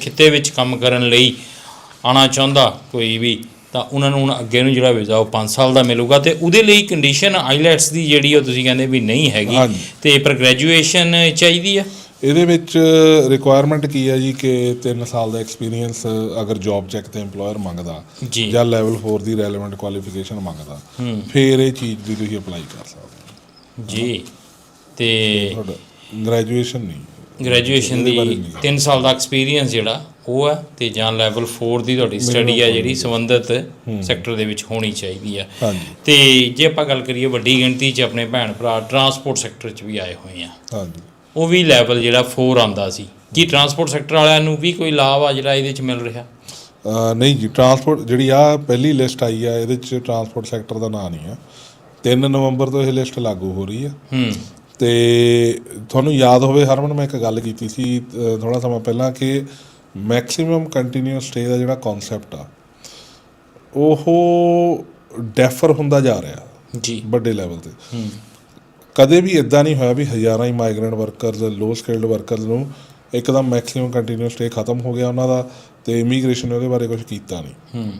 Speaker 1: ਖਿੱਤੇ ਵਿੱਚ ਕੰਮ ਕਰਨ ਲਈ ਆਣਾ ਚਾਹੁੰਦਾ ਕੋਈ ਵੀ ਤਾਂ ਉਹਨਾਂ ਨੂੰ ਹੁਣ ਅੱਗੇ ਨੂੰ ਜਿਹੜਾ ਵੀਜ਼ਾ ਉਹ 5 ਸਾਲ ਦਾ ਮਿਲੂਗਾ ਤੇ ਉਹਦੇ ਲਈ ਕੰਡੀਸ਼ਨ ਆਈਲੈਟਸ ਦੀ ਜਿਹੜੀ ਉਹ ਤੁਸੀਂ ਕਹਿੰਦੇ ਵੀ ਨਹੀਂ ਹੈਗੀ। ਤੇ ਪਰ ਗ੍ਰੈਜੂਏਸ਼ਨ ਚਾਹੀਦੀ ਆ?
Speaker 2: ਇਹਦੇ ਵਿੱਚ ਰਿਕੁਆਇਰਮੈਂਟ ਕੀ ਹੈ ਜੀ ਕਿ 3 ਸਾਲ ਦਾ ਐਕਸਪੀਰੀਅੰਸ ਅਗਰ ਜੌਬ ਚੈੱਕ ਤੇ EMPLOYER ਮੰਗਦਾ
Speaker 1: ਜੀ।
Speaker 2: ਲੈਵਲ 4 ਦੀ ਰੈਲੇਵੈਂਟ ਕੁਆਲੀਫਿਕੇਸ਼ਨ ਮੰਗਦਾ ਫਿਰ ਇਹ ਚੀਜ਼ ਦੀ ਤੁਸੀਂ ਅਪਲਾਈ ਕਰ ਸਕਦੇ
Speaker 1: ਜੀ। ਤੇ
Speaker 2: ਗ੍ਰੈਜੂਏਸ਼ਨ ਨਹੀਂ
Speaker 1: ਗ੍ਰੈਜੂਏਸ਼ਨ ਦੀ
Speaker 2: ਬਾਰੇ ਨਹੀਂ।
Speaker 1: 3 ਸਾਲ ਦਾ ਐਕਸਪੀਰੀਅੰਸ ਜਿਹੜਾ ਉਹ ਹੈ ਤੇ ਜਾਂ ਲੈਵਲ 4 ਦੀ ਤੁਹਾਡੀ ਸਟੱਡੀ ਆ ਜਿਹੜੀ ਸੰਬੰਧਿਤ ਸੈਕਟਰ ਦੇ ਵਿੱਚ ਹੋਣੀ ਚਾਹੀਦੀ ਆ ਤੇ ਜੇ ਆਪਾਂ ਗੱਲ ਕਰੀਏ ਵੱਡੀ ਗਿਣਤੀ 'ਚ ਆਪਣੇ ਭੈਣ ਭਰਾ ਟਰਾਂਸਪੋਰਟ ਸੈਕਟਰ 'ਚ ਵੀ ਆਏ ਹੋਏ ਆ।
Speaker 2: ਹਾਂਜੀ।
Speaker 1: ਉਹ ਵੀ ਲੈਵਲ ਜਿਹੜਾ 4 ਆਂਦਾ ਸੀ। ਕੀ ਟਰਾਂਸਪੋਰਟ ਸੈਕਟਰ ਵਾਲਿਆਂ ਨੂੰ ਵੀ ਕੋਈ ਲਾਭ ਆ ਜਿਹੜਾ ਇਹਦੇ 'ਚ ਮਿਲ ਰਿਹਾ?
Speaker 2: ਨਹੀਂ ਜੀ ਟਰਾਂਸਪੋਰਟ ਜਿਹੜੀ ਆ ਪਹਿਲੀ ਲਿਸਟ ਆਈ ਆ ਇਹਦੇ ਚ ਟਰਾਂਸਪੋਰਟ ਸੈਕਟਰ ਦਾ ਨਾਂ ਨਹੀਂ ਆ। 3 ਨਵੰਬਰ ਤੋਂ ਇਹ ਲਿਸਟ ਲਾਗੂ ਹੋ ਰਹੀ ਆ।
Speaker 1: ਹੂੰ।
Speaker 2: ਤੇ ਤੁਹਾਨੂੰ ਯਾਦ ਹੋਵੇ ਹਰਮਨ ਮੈਂ ਇੱਕ ਗੱਲ ਕੀਤੀ ਸੀ ਥੋੜਾ ਸਮਾਂ ਪਹਿਲਾਂ ਕਿ ਮੈਕਸਿਮਮ ਕੰਟੀਨਿਊਸ ਸਟੇ ਦਾ ਜਿਹੜਾ ਕਨਸੈਪਟ ਆ ਉਹ ਡੈਫਰ ਹੁੰਦਾ ਜਾ ਰਿਹਾ
Speaker 1: ਜੀ।
Speaker 2: ਵੱਡੇ ਲੈਵਲ ਤੇ।
Speaker 1: ਹੂੰ।
Speaker 2: ਕਦੇ ਵੀ ਇਦਾਂ ਨਹੀਂ ਹੋਇਆ ਵੀ ਹਜ਼ਾਰਾਂ ਹੀ migrant workers low skilled workers ਨੂੰ ਇੱਕਦਮ ਮੈਕਸਿਮਮ ਕੰਟੀਨਿਊਸ ਸਟੇ ਖਤਮ ਹੋ ਗਿਆ ਉਹਨਾਂ ਦਾ ਤੇ ਇਮੀਗ੍ਰੇਸ਼ਨ ਨੇ ਉਹਦੇ ਬਾਰੇ ਕੁਝ ਕੀਤਾ ਨਹੀਂ।
Speaker 1: ਹੂੰ।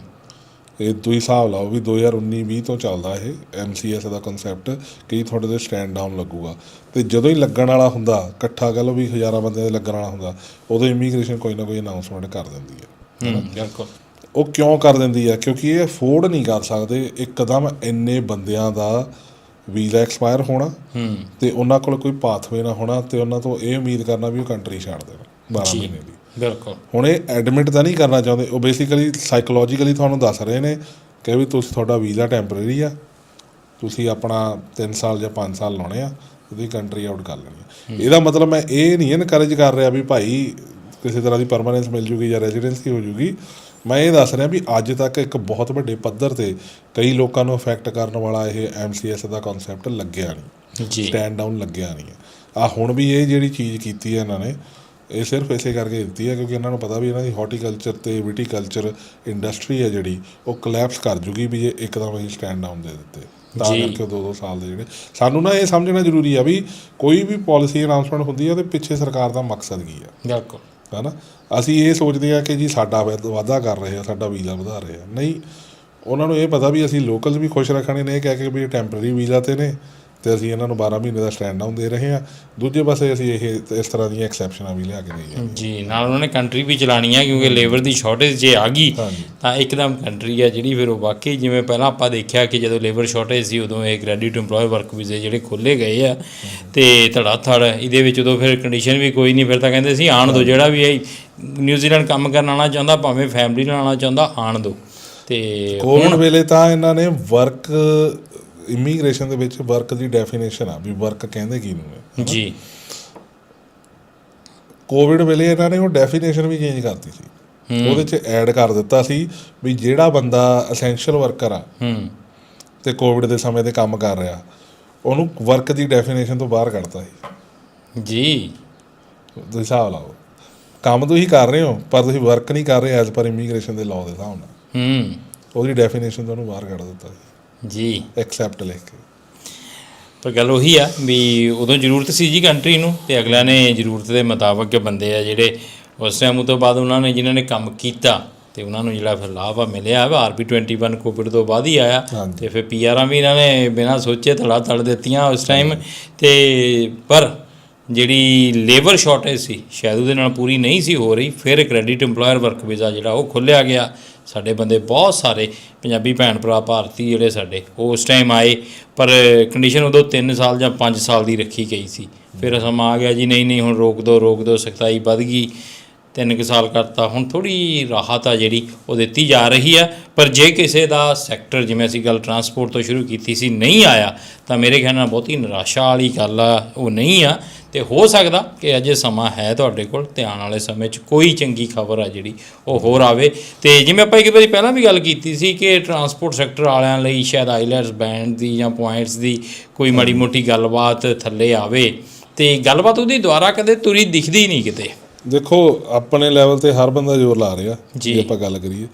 Speaker 2: ਇਹ ਤੁਸੀਂ ਹਿਸਾਬ ਲਾਓ ਵੀ 2019-20 ਤੋਂ ਚੱਲਦਾ ਇਹ ਐਮਸੀਐਸ ਦਾ ਕਨਸੈਪਟ ਕਿ ਤੁਹਾਡੇ ਤੇ ਸਟੈਂਡ ਡਾਊਨ ਲੱਗੂਗਾ। ਤੇ ਜਦੋਂ ਹੀ ਲੱਗਣ ਵਾਲਾ ਹੁੰਦਾ ਇਕੱਠਾ ਕਹ ਲਓ ਵੀ ਹਜ਼ਾਰਾਂ ਬੰਦਿਆਂ ਦੇ ਲੱਗਣ ਵਾਲਾ ਹੁੰਦਾ ਉਦੋਂ ਇਮੀਗ੍ਰੇਸ਼ਨ ਕੋਈ ਨਾ ਕੋਈ ਅਨਾਉਂਸਮੈਂਟ ਕਰ ਦਿੰਦੀ ਹੈ।
Speaker 1: ਹੂੰ ਬਿਲਕੁਲ।
Speaker 2: ਉਹ ਕਿਉਂ ਕਰ ਦਿੰਦੀ ਹੈ? ਕਿਉਂਕਿ ਇਹ ਅਫੋਰਡ ਨਹੀਂ ਕਰ ਸਕਦੇ ਇੱਕਦਮ ਇੰਨੇ ਬੰਦਿਆਂ ਦਾ ਵੀਜ਼ਾ ਐਕਸਪਾਇਰ ਹੋਣਾ ਤੇ ਉਹਨਾਂ ਕੋਲ ਕੋਈ ਪਾਥਵੇ ਨਾ ਹੋਣਾ ਤੇ ਉਹਨਾਂ ਤੋਂ ਇਹ ਉਮੀਦ ਕਰਨਾ ਵੀ ਉਹ ਕੰਟਰੀ ਛੱਡ ਦੇਣ 12
Speaker 1: ਜੀ।
Speaker 2: ਮਹੀਨੇ ਦੀ।
Speaker 1: ਬਿਲਕੁਲ।
Speaker 2: ਹੁਣ ਇਹ ਐਡਮਿਟ ਤਾਂ ਨਹੀਂ ਕਰਨਾ ਚਾਹੁੰਦੇ ਉਹ ਬੇਸਿਕਲੀ ਸਾਈਕੋਲੋਜੀਕਲੀ ਤੁਹਾਨੂੰ ਦੱਸ ਰਹੇ ਨੇ ਕਿ ਵੀ ਤੁਸੀਂ ਤੁਹਾਡਾ ਵੀਜ਼ਾ ਟੈਂਪਰੇਰੀ ਆ ਤੁਸੀਂ ਆਪਣਾ 3 ਸਾਲ ਜਾਂ 5 ਸਾਲ ਲਾਉਣੇ ਆ ਉਹਦੀ ਕੰਟਰੀ ਆਊਟ ਕਰ ਲੈਣੀ ਆ। ਇਹਦਾ ਮਤਲਬ ਮੈਂ ਇਹ ਨਹੀਂ ਇਨਕਰੇਜ ਕਰ ਰਿਹਾ ਵੀ ਭਾਈ ਕਿਸੇ ਤਰ੍ਹਾਂ ਦੀ ਪਰਮਾਨੈਂਸ ਮਿਲ ਜੂਗੀ ਜਾਂ ਰੈਜ਼ੀਡੈਂਸੀ ਹੋ ਜੂਗੀ ਮੈਂ ਇਹ ਦੱਸ ਰਿਹਾ ਵੀ ਅੱਜ ਤੱਕ ਇੱਕ ਬਹੁਤ ਵੱਡੇ ਪੱਧਰ ਤੇ ਕਈ ਲੋਕਾਂ ਨੂੰ ਅਫੈਕਟ ਕਰਨ ਵਾਲਾ ਇਹ ਐਮਸੀਐਸ ਦਾ ਕਨਸੈਪਟ ਲੱਗਿਆ ਨਹੀਂ।
Speaker 1: ਜੀ।
Speaker 2: ਸਟੈਂਡ ਡਾਊਨ ਲੱਗਿਆ ਨਹੀਂ ਆ ਹੁਣ ਵੀ ਇਹ ਜਿਹੜੀ ਚੀਜ਼ ਕੀਤੀ ਹੈ ਇਹਨਾਂ ਨੇ ਇਹ ਸਿਰਫ ਇਸੇ ਕਰਕੇ ਦਿੱਤੀ ਹੈ ਕਿਉਂਕਿ ਇਹਨਾਂ ਨੂੰ ਪਤਾ ਵੀ ਇਹਨਾਂ ਦੀ ਹਾਰਟੀਕਲਚਰ ਤੇ ਵਿਟੀਕਲਚਰ ਇੰਡਸਟਰੀ ਹੈ ਜਿਹੜੀ ਉਹ ਕਲੈਪਸ ਕਰ ਜੂਗੀ ਵੀ ਇਹ ਇੱਕਦਮ ਹੀ ਸਟੈਂਡ ਡਾਊਨ ਦੇ ਦਿੱਤੇ। ਤਾਂ। ਕਰਕੇ ਦੋ ਦੋ ਸਾਲ ਦੇ ਜਿਹੜੇ ਸਾਨੂੰ ਨਾ ਇਹ ਸਮਝਣਾ ਜ਼ਰੂਰੀ ਆ ਵੀ ਕੋਈ ਵੀ ਪਾਲਿਸੀ ਅਨਾਉਂਸਮੈਂਟ ਹੁੰਦੀ ਹੈ ਉਹਦੇ ਪਿੱਛੇ ਸਰਕਾਰ ਦਾ ਮਕਸਦ ਕੀ ਆ
Speaker 1: ਬਿਲਕੁਲ।
Speaker 2: ਹਨਾ? ਅਸੀਂ ਇਹ ਸੋਚਦੇ ਆ ਕਿ ਜੀ ਸਾਡਾ ਵਧ- ਵਾਧਾ ਕਰ ਰਹੇ ਆ, ਸਾਡਾ ਵੀਜ਼ਾ ਵਧਾ ਰਹੇ ਆ। ਨਹੀਂ, ਉਹਨਾਂ ਨੂੰ ਇਹ ਪਤਾ ਵੀ ਅਸੀਂ ਲੋਕਲ ਵੀ ਖੁਸ਼ ਰੱਖਣੇ ਨੇ, ਇਹ ਕਹਿ ਕੇ ਵੀ ਟੈਂਪਰੇਰੀ ਵੀਜ਼ਾ ਤੇ ਨੇ। ਤੇ ਅਸੀਂ ਇਹਨਾਂ ਨੂੰ 12 ਮਹੀਨੇ ਦਾ ਸਟੈਂਡ ਡਾਊਨ ਦੇ ਰਹੇ ਆ ਦੂਜੇ ਪਾਸੇ ਅਸੀਂ ਇਹ ਇਸ ਤਰ੍ਹਾਂ ਦੀਆਂ ਐਕਸੈਪਸ਼ਨਾਂ ਵੀ ਲਿਆ ਕੇ ਦੇਈਏ
Speaker 1: ਜੀ ਨਾਲ ਉਹਨਾਂ ਨੇ ਕੰਟਰੀ ਵੀ ਚਲਾਣੀ ਆ ਕਿਉਂਕਿ ਲੇਬਰ ਦੀ ਸ਼ਾਰਟੇਜ ਜੇ ਆ ਗਈ। ਤਾਂ ਇੱਕਦਮ ਕੰਟਰੀ ਆ ਜਿਹੜੀ ਫਿਰ ਉਹ ਵਾਕਈ ਜਿਵੇਂ ਪਹਿਲਾਂ ਆਪਾਂ ਦੇਖਿਆ ਕਿ ਜਦੋਂ ਲੇਬਰ ਸ਼ਾਰਟੇਜ ਸੀ ਉਦੋਂ ਇਹ ਕ੍ਰੈਡਿਟ EMPLOYE ਵਰਕ ਵੀਜ਼ੇ ਜਿਹੜੇ ਖੋਲੇ ਗਏ ਆ ਤੇ ਧੜਾ ਧੜ ਇਹਦੇ ਵਿੱਚ ਉਦੋਂ ਫਿਰ ਕੰਡੀਸ਼ਨ ਵੀ ਕੋਈ ਨਹੀਂ ਫਿਰ ਤਾਂ ਕਹਿੰਦੇ ਸੀ ਆਣ ਦੋ ਜਿਹੜਾ ਵੀ ਇਹ ਨਿਊਜ਼ੀਲੈਂਡ ਕੰਮ ਕਰਨ ਆਉਣਾ ਚਾਹੁੰਦਾ ਭਾਵੇਂ ਫੈਮਿਲੀ ਨਾਲ ਆਉਣਾ ਚਾਹੁੰਦਾ ਆਣ ਦੋ ਤੇ
Speaker 2: ਕੋਵਿਡ ਵੇਲੇ ਤਾਂ ਇਹਨਾਂ ਨੇ ਵਰਕ ਇਮੀਗ੍ਰੇਸ਼ਨ ਦੇ ਵਿੱਚ ਵਰਕ ਦੀ ਡੈਫੀਨੇਸ਼ਨ ਆ ਵੀ ਵਰਕ ਕਹਿੰਦੇ ਕੀ ਨੂੰ ਹੈ
Speaker 1: ਜੀ।
Speaker 2: ਕੋਵਿਡ ਵੇਲੇ ਇਹਨਾਂ ਨੇ ਉਹ ਡੈਫੀਨੇਸ਼ਨ ਵੀ ਚੇਂਜ ਕਰਤੀ ਸੀ। ਉਹਦੇ 'ਚ ਐਡ ਕਰ ਦਿੱਤਾ ਸੀ ਵੀ ਜਿਹੜਾ ਬੰਦਾ ਅਸੈਂਸ਼ੀਅਲ ਵਰਕਰ ਆ
Speaker 1: ਹੂੰ।
Speaker 2: ਤੇ ਕੋਵਿਡ ਦੇ ਸਮੇਂ ਤੇ ਕੰਮ ਕਰ ਰਿਹਾ ਉਹਨੂੰ ਵਰਕ ਦੀ ਡੈਫੀਨੇਸ਼ਨ ਤੋਂ ਬਾਹਰ ਕੱਢਤਾ ਸੀ।
Speaker 1: ਜੀ।
Speaker 2: ਤੁਸੀਂ ਹਿਸਾਬ ਲਾਓ। ਕੰਮ ਤੁਸੀਂ ਕਰ ਰਹੇ ਹੋ ਪਰ ਤੁਸੀਂ ਵਰਕ ਨਹੀਂ ਕਰ ਰਹੇ ਐਜ਼ ਪਰ ਇਮੀਗ੍ਰੇਸ਼ਨ ਦੇ ਲਾਅ ਦੇ ਹਿਸਾਬ ਨਾਲ।
Speaker 1: ਹੂੰ।
Speaker 2: ਉਹਦੀ ਡੈਫੀਨੇਸ਼ਨ ਤੁਹਾਨੂੰ ਬਾਹਰ ਕੱਢ ਦਿੱਤਾ ਸੀ।
Speaker 1: ਜੀ
Speaker 2: ਐਕਸੈਪਟ ਲਿਖ ਕੇ
Speaker 1: ਪਰ ਗੱਲ ਉਹੀ ਆ ਵੀ ਉਦੋਂ ਜ਼ਰੂਰਤ ਸੀ ਜੀ ਕੰਟਰੀ ਨੂੰ ਤੇ ਅਗਲਿਆਂ ਨੇ ਜ਼ਰੂਰਤ ਦੇ ਮੁਤਾਬਕ ਬੰਦੇ ਆ ਜਿਹੜੇ ਉਸ ਟਾਈਮ ਤੋਂ ਬਾਅਦ ਉਹਨਾਂ ਨੇ ਜਿਨ੍ਹਾਂ ਨੇ ਕੰਮ ਕੀਤਾ ਤੇ ਉਹਨਾਂ ਨੂੰ ਜਿਹੜਾ ਫਿਰ ਲਾਭ ਆ ਮਿਲਿਆ ਵਾ ਆਰਬੀ 21 ਕੋਵਿਡ ਤੋਂ ਬਾਅਦ ਹੀ ਆਇਆ। ਤੇ ਫਿਰ ਪੀਆਰਾਂ ਵੀ ਇਹਨਾਂ ਨੇ ਬਿਨਾਂ ਸੋਚੇ ਥੜਾ ਤੜ ਦਿੱਤੀਆਂ ਉਸ ਟਾਈਮ ਤੇ ਪਰ ਜਿਹੜੀ ਲੇਬਰ ਸ਼ਾਰਟੇਜ ਸੀ, ਸ਼ਾਇਦ ਉਹਦੇ ਨਾਲ ਪੂਰੀ ਨਹੀਂ ਸੀ ਹੋ ਰਹੀ, ਫਿਰ ਕ੍ਰੈਡਿਟ EMPLOYER ਵਰਕ ਵੀਜ਼ਾ ਜਿਹੜਾ ਉਹ ਖੋਲ੍ਹਿਆ ਗਿਆ। ਸਾਡੇ ਬੰਦੇ ਬਹੁਤ ਸਾਰੇ ਪੰਜਾਬੀ ਭੈਣ ਭਰਾ ਭਾਰਤੀ ਜਿਹੜੇ ਸਾਡੇ, ਉਹ ਉਸ ਟਾਈਮ ਆਏ, ਪਰ ਕੰਡੀਸ਼ਨ ਉਦੋਂ 3 ਸਾਲ ਜਾਂ 5 ਸਾਲ ਦੀ ਰੱਖੀ ਗਈ ਸੀ। ਫਿਰ ਸਮਾਂ ਆ ਗਿਆ ਜੀ, ਨਹੀਂ ਨਹੀਂ, ਹੁਣ ਰੋਕ ਦੋ ਰੋਕ ਦੋ, ਸਖਤਾਈ ਵੱਧ ਗਈ। ਤਿੰਨ ਕੁ ਸਾਲ ਕਰਤਾ, ਹੁਣ ਥੋੜੀ ਰਾਹਤ ਆ ਜਿਹੜੀ ਉਹ ਦਿੱਤੀ ਜਾ ਰਹੀ ਆ। ਪਰ ਜੇ ਕਿਸੇ ਦਾ ਸੈਕਟਰ ਜਿਵੇਂ ਅਸੀਂ ਗੱਲ ਟਰਾਂਸਪੋਰਟ ਤੋਂ ਸ਼ੁਰੂ ਕੀਤੀ ਸੀ, ਨਹੀਂ ਆਇਆ, ਤਾਂ ਮੇਰੇ ਖਿਆਲ ਨਾਲ ਬਹੁਤੀ ਨਿਰਾਸ਼ਾ ਵਾਲੀ ਗੱਲ ਆ, ਉਹ ਨਹੀਂ ਆ। ਤੇ ਹੋ ਸਕਦਾ ਕਿ ਅਜੇ ਸਮਾਂ ਹੈ ਤੁਹਾਡੇ ਕੋਲ ਤੇ ਆਉਣ ਵਾਲੇ ਸਮੇਂ 'ਚ ਕੋਈ ਚੰਗੀ ਖਬਰ ਆ ਜਿਹੜੀ ਉਹ ਹੋਰ ਆਵੇ। ਤੇ ਜਿਵੇਂ ਆਪਾਂ ਇੱਕ ਵਾਰੀ ਪਹਿਲਾਂ ਵੀ ਗੱਲ ਕੀਤੀ ਸੀ ਕਿ ਟਰਾਂਸਪੋਰਟ ਸੈਕਟਰ ਵਾਲਿਆਂ ਲਈ ਸ਼ਾਇਦ ਆਈਲੈਟਸ ਬੈਂਡ ਦੀ ਜਾਂ ਪੁਆਇੰਟਸ ਦੀ ਕੋਈ ਮਾੜੀ ਮੋਟੀ ਗੱਲਬਾਤ ਥੱਲੇ ਆਵੇ। ਤੇ ਗੱਲਬਾਤ ਉਹਦੀ ਦੁਆਰਾ ਕਦੇ ਤੁਰੀ ਦਿਖਦੀ ਨਹੀਂ ਕਿਤੇ?
Speaker 2: ਦੇਖੋ ਆਪਣੇ ਲੈਵਲ ਤੇ ਹਰ ਬੰਦਾ ਜ਼ੋਰ ਲਾ ਰਿਹਾ
Speaker 1: ਜੀ।
Speaker 2: ਆਪਾਂ ਗੱਲ ਕਰੀਏ।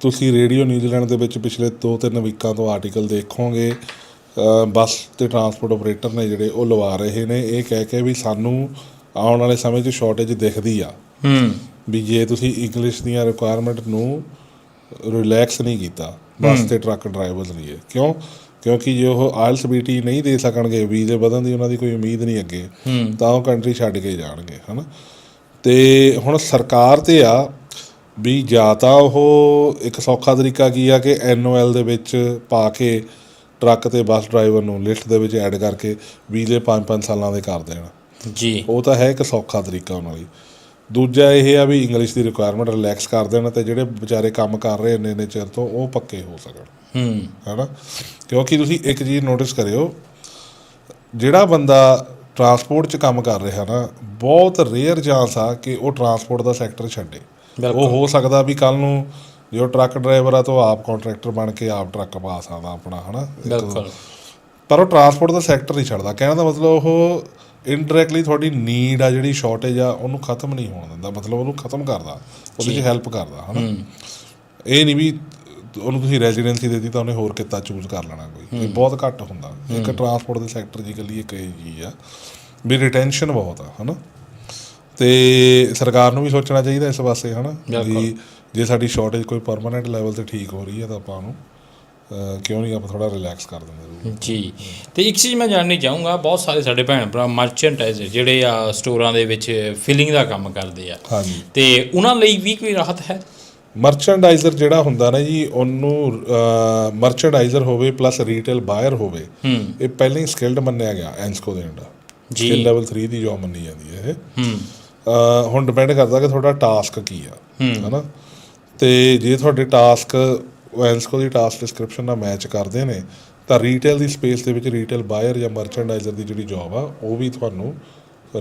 Speaker 2: ਤੁਸੀਂ ਰੇਡੀਓ ਨਿਊਜ਼ੀਲੈਂਡ ਦੇ ਵਿੱਚ ਪਿਛਲੇ 2-3 ਵੀਕਾਂ ਤੋਂ ਆਰਟੀਕਲ ਦੇਖੋਗੇ। ਬੱਸ ਤੇ ਟਰਾਂਸਪੋਰਟ ਆਪਰੇਟਰ ਨੇ ਜਿਹੜੇ ਉਹ ਲਵਾ ਰਹੇ ਨੇ। ਇਹ ਕਹਿ ਕੇ ਵੀ ਸਾਨੂੰ ਆਉਣ ਵਾਲੇ ਸਮੇਂ 'ਚ ਸ਼ਾਰਟੇਜ ਦਿਖਦੀ ਆ।
Speaker 1: ਹੂੰ।
Speaker 2: ਵੀ ਜੇ ਤੁਸੀਂ ਇੰਗਲਿਸ਼ ਦੀਆਂ ਰਿਕੁਆਇਰਮੈਂਟ ਨੂੰ ਰਿਲੈਕਸ ਨਹੀਂ ਕੀਤਾ ਬੱਸ ਤੇ ਟਰੱਕ ਡਰਾਈਵਰਸ ਲਈ ਕਿਉਂ? ਕਿਉਂਕਿ ਜੇ ਉਹ ਆਇਲਸ ਬੀਟੀ ਨਹੀਂ ਦੇ ਸਕਣਗੇ ਵੀਜ਼ੇ ਵਧਣ ਦੀ ਉਹਨਾਂ ਦੀ ਕੋਈ ਉਮੀਦ ਨਹੀਂ ਅੱਗੇ ਤਾਂ ਉਹ ਕੰਟਰੀ ਛੱਡ ਕੇ ਜਾਣਗੇ ਹਨਾ? ਤੇ ਹੁਣ ਸਰਕਾਰ ਤੇ ਆ ਵੀ ਜਾਂ ਤਾਂ ਉਹ ਇੱਕ ਸੌਖਾ ਤਰੀਕਾ ਕੀ ਆ ਕਿ ਐਨਓਐਲ ਦੇ ਵਿੱਚ ਪਾ ਕੇ ਟਰੱਕ ਤੇ ਬੱਸ ਡਰਾਈਵਰ ਨੂੰ ਲਿਸਟ ਦੇ ਵਿੱਚ ਐਡ ਕਰਕੇ ਵੀਜ਼ੇ 5-5 ਸਾਲਾਂ ਦੇ ਕਰ ਦੇਣ।
Speaker 1: ਜੀ।
Speaker 2: ਉਹ ਤਾਂ ਹੈ ਇੱਕ ਸੌਖਾ ਤਰੀਕਾ ਉਹਨਾਂ ਲਈ। ਦੂਜਾ ਇਹ ਆ ਵੀ ਇੰਗਲਿਸ਼ ਦੀ ਰਿਕੁਆਇਰਮੈਂਟ ਰਿਲੈਕਸ ਕਰ ਦੇਣ ਤੇ ਜਿਹੜੇ ਵਿਚਾਰੇ ਕੰਮ ਕਰ ਰਹੇ ਨੇ ਨੇ ਚਿਰ ਤੋਂ ਉਹ ਪੱਕੇ ਹੋ ਸਕਣ।
Speaker 1: ਹੂੰ।
Speaker 2: ਹੈਨਾ? ਕਿਉਂਕਿ ਤੁਸੀਂ ਇੱਕ ਚੀਜ਼ ਨੋਟਿਸ ਕਰਿਓ ਜਿਹੜਾ ਬੰਦਾ ਟਰਾਂਸਪੋਰਟ 'ਚ ਕੰਮ ਕਰ ਰਿਹਾ ਨਾ ਬਹੁਤ ਰੇਅਰ ਚਾਂਸ ਆ ਕਿ ਉਹ ਟਰਾਂਸਪੋਰਟ ਦਾ ਸੈਕਟਰ ਛੱਡੇ। ਉਹ ਹੋ ਸਕਦਾ ਵੀ ਕੱਲ ਨੂੰ ਜੋ ਟਰੱਕ ਡਰਾਈਵਰ ਆ ਤਾਂ ਉਹ ਆਪ ਕੰਟਰੈਕਟਰ ਬਣ ਕੇ ਆਪ ਟਰੱਕ ਪਾ ਸਕਦਾ ਆਪਣਾ ਹਨਾ?
Speaker 1: ਬਿਲਕੁਲ।
Speaker 2: ਪਰ ਉਹ ਟਰਾਂਸਪੋਰਟ ਦਾ ਸੈਕਟਰ ਨਹੀਂ ਛੱਡਦਾ। ਕਹਿਣ ਦਾ ਮਤਲਬ ਉਹ ਇਨਡਾਇਰੈਕਟਲੀ ਤੁਹਾਡੀ ਨੀਡ ਆ ਜਿਹੜੀ ਸ਼ਾਰਟੇਜ ਆ ਉਹਨੂੰ ਖਤਮ ਨਹੀਂ ਹੋਣ ਦਿੰਦਾ। ਮਤਲਬ ਉਹਨੂੰ ਖਤਮ ਕਰਦਾ ਉਹਦੇ 'ਚ ਹੈਲਪ ਕਰਦਾ ਹਨਾ? ਇਹ ਨਹੀਂ ਵੀ ਉਹਨੂੰ ਤੁਸੀਂ ਰੈਜ਼ੀਡੈਂਸੀ ਦੇ ਦਿੱਤੀ ਤਾਂ ਉਹਨੇ ਹੋਰ ਕਿੱਤਾ ਚੂਜ਼ ਕਰ ਲੈਣਾ ਕੋਈ। ਇਹ ਬਹੁਤ ਘੱਟ ਹੁੰਦਾ। ਇੱਕ ਟਰਾਂਸਪੋਰਟ ਦੇ ਸੈਕਟਰ ਦੀ ਗੱਲ ਹੀ ਇੱਕ ਇਹ ਚੀਜ਼ ਆ ਵੀ ਰਿਟੈਂਸ਼ਨ ਬਹੁਤ ਆ ਹਨਾ? ਤੇ ਸਰਕਾਰ ਨੂੰ ਵੀ ਸੋਚਣਾ ਚਾਹੀਦਾ ਇਸ ਪਾਸੇ ਹਨਾ ਵੀ ਜੇ ਸਾਡੀ ਸ਼ਾਰਟੇਜ ਕੋਈ ਪਰਮਨੈਂਟ ਲੈਵਲ ਤੇ ਠੀਕ ਹੋ ਰਹੀ ਹੈ ਤਾਂ ਆਪਾਂ ਅਹ, ਕਿਉਂ ਨਹੀਂ ਆਪਾਂ ਥੋੜਾ ਰਿਲੈਕਸ ਕਰ ਦਿੰਦੇ
Speaker 1: ਜੀ। ਤੇ ਇੱਕ ਚੀਜ਼ ਮੈਂ ਜਾਣਨੀ ਚਾਹੂੰਗਾ ਬਹੁਤ ਸਾਰੇ ਸਾਡੇ ਭੈਣ ਭਰਾ ਮਰਚੈਂਟਾਈਜ਼ਰ ਜਿਹੜੇ ਆ ਸਟੋਰਾਂ ਦੇ ਵਿੱਚ ਫਿਲਿੰਗ ਦਾ ਕੰਮ ਕਰਦੇ ਆ।
Speaker 2: ਹਾਂਜੀ।
Speaker 1: ਤੇ ਉਹਨਾਂ ਲਈ ਵੀ ਕੋਈ ਰਾਹਤ ਹੈ?
Speaker 2: ਮਰਚੈਂਡਾਈਜ਼ਰ ਜਿਹੜਾ ਹੁੰਦਾ ਨਾ ਜੀ ਉਹਨੂੰ ਮਰਚੈਂਡਾਈਜ਼ਰ ਹੋਵੇ ਪਲੱਸ ਰੀਟੇਲ ਬਾਇਰ ਹੋਵੇ ਇਹ ਪਹਿਲਾਂ ਹੀ ਸਕਿਲਡ ਮੰਨਿਆ ਗਿਆ ਐਂਸਕੋ ਦੇ। ਅੰਡਰ
Speaker 1: ਜੀ।
Speaker 2: ਲੈਵਲ 3 ਦੀ ਜੌਬ ਮੰਨੀ ਜਾਂਦੀ ਹੈ ਇਹ।
Speaker 1: ਹੂੰ।
Speaker 2: ਹੁਣ ਡਿਪੈਂਡ ਕਰਦਾ ਕਿ ਤੁਹਾਡਾ ਟਾਸਕ ਕੀ ਆ ਹਨਾ? ਤੇ ਜੇ ਤੁਹਾਡੇ ਟਾਸਕ ਐਂਸਕੋ ਦੀ ਟਾਸਕ ਡਿਸਕ੍ਰਿਪਸ਼ਨ ਨਾਲ ਮੈਚ ਕਰਦੇ ਨੇ ਤਾਂ ਰੀਟੇਲ ਦੀ ਸਪੇਸ ਦੇ ਵਿੱਚ ਰੀਟੇਲ ਬਾਇਰ ਜਾਂ ਮਰਚੈਂਡਾਈਜ਼ਰ ਦੀ ਜਿਹੜੀ ਜੌਬ ਆ ਉਹ ਵੀ ਤੁਹਾਨੂੰ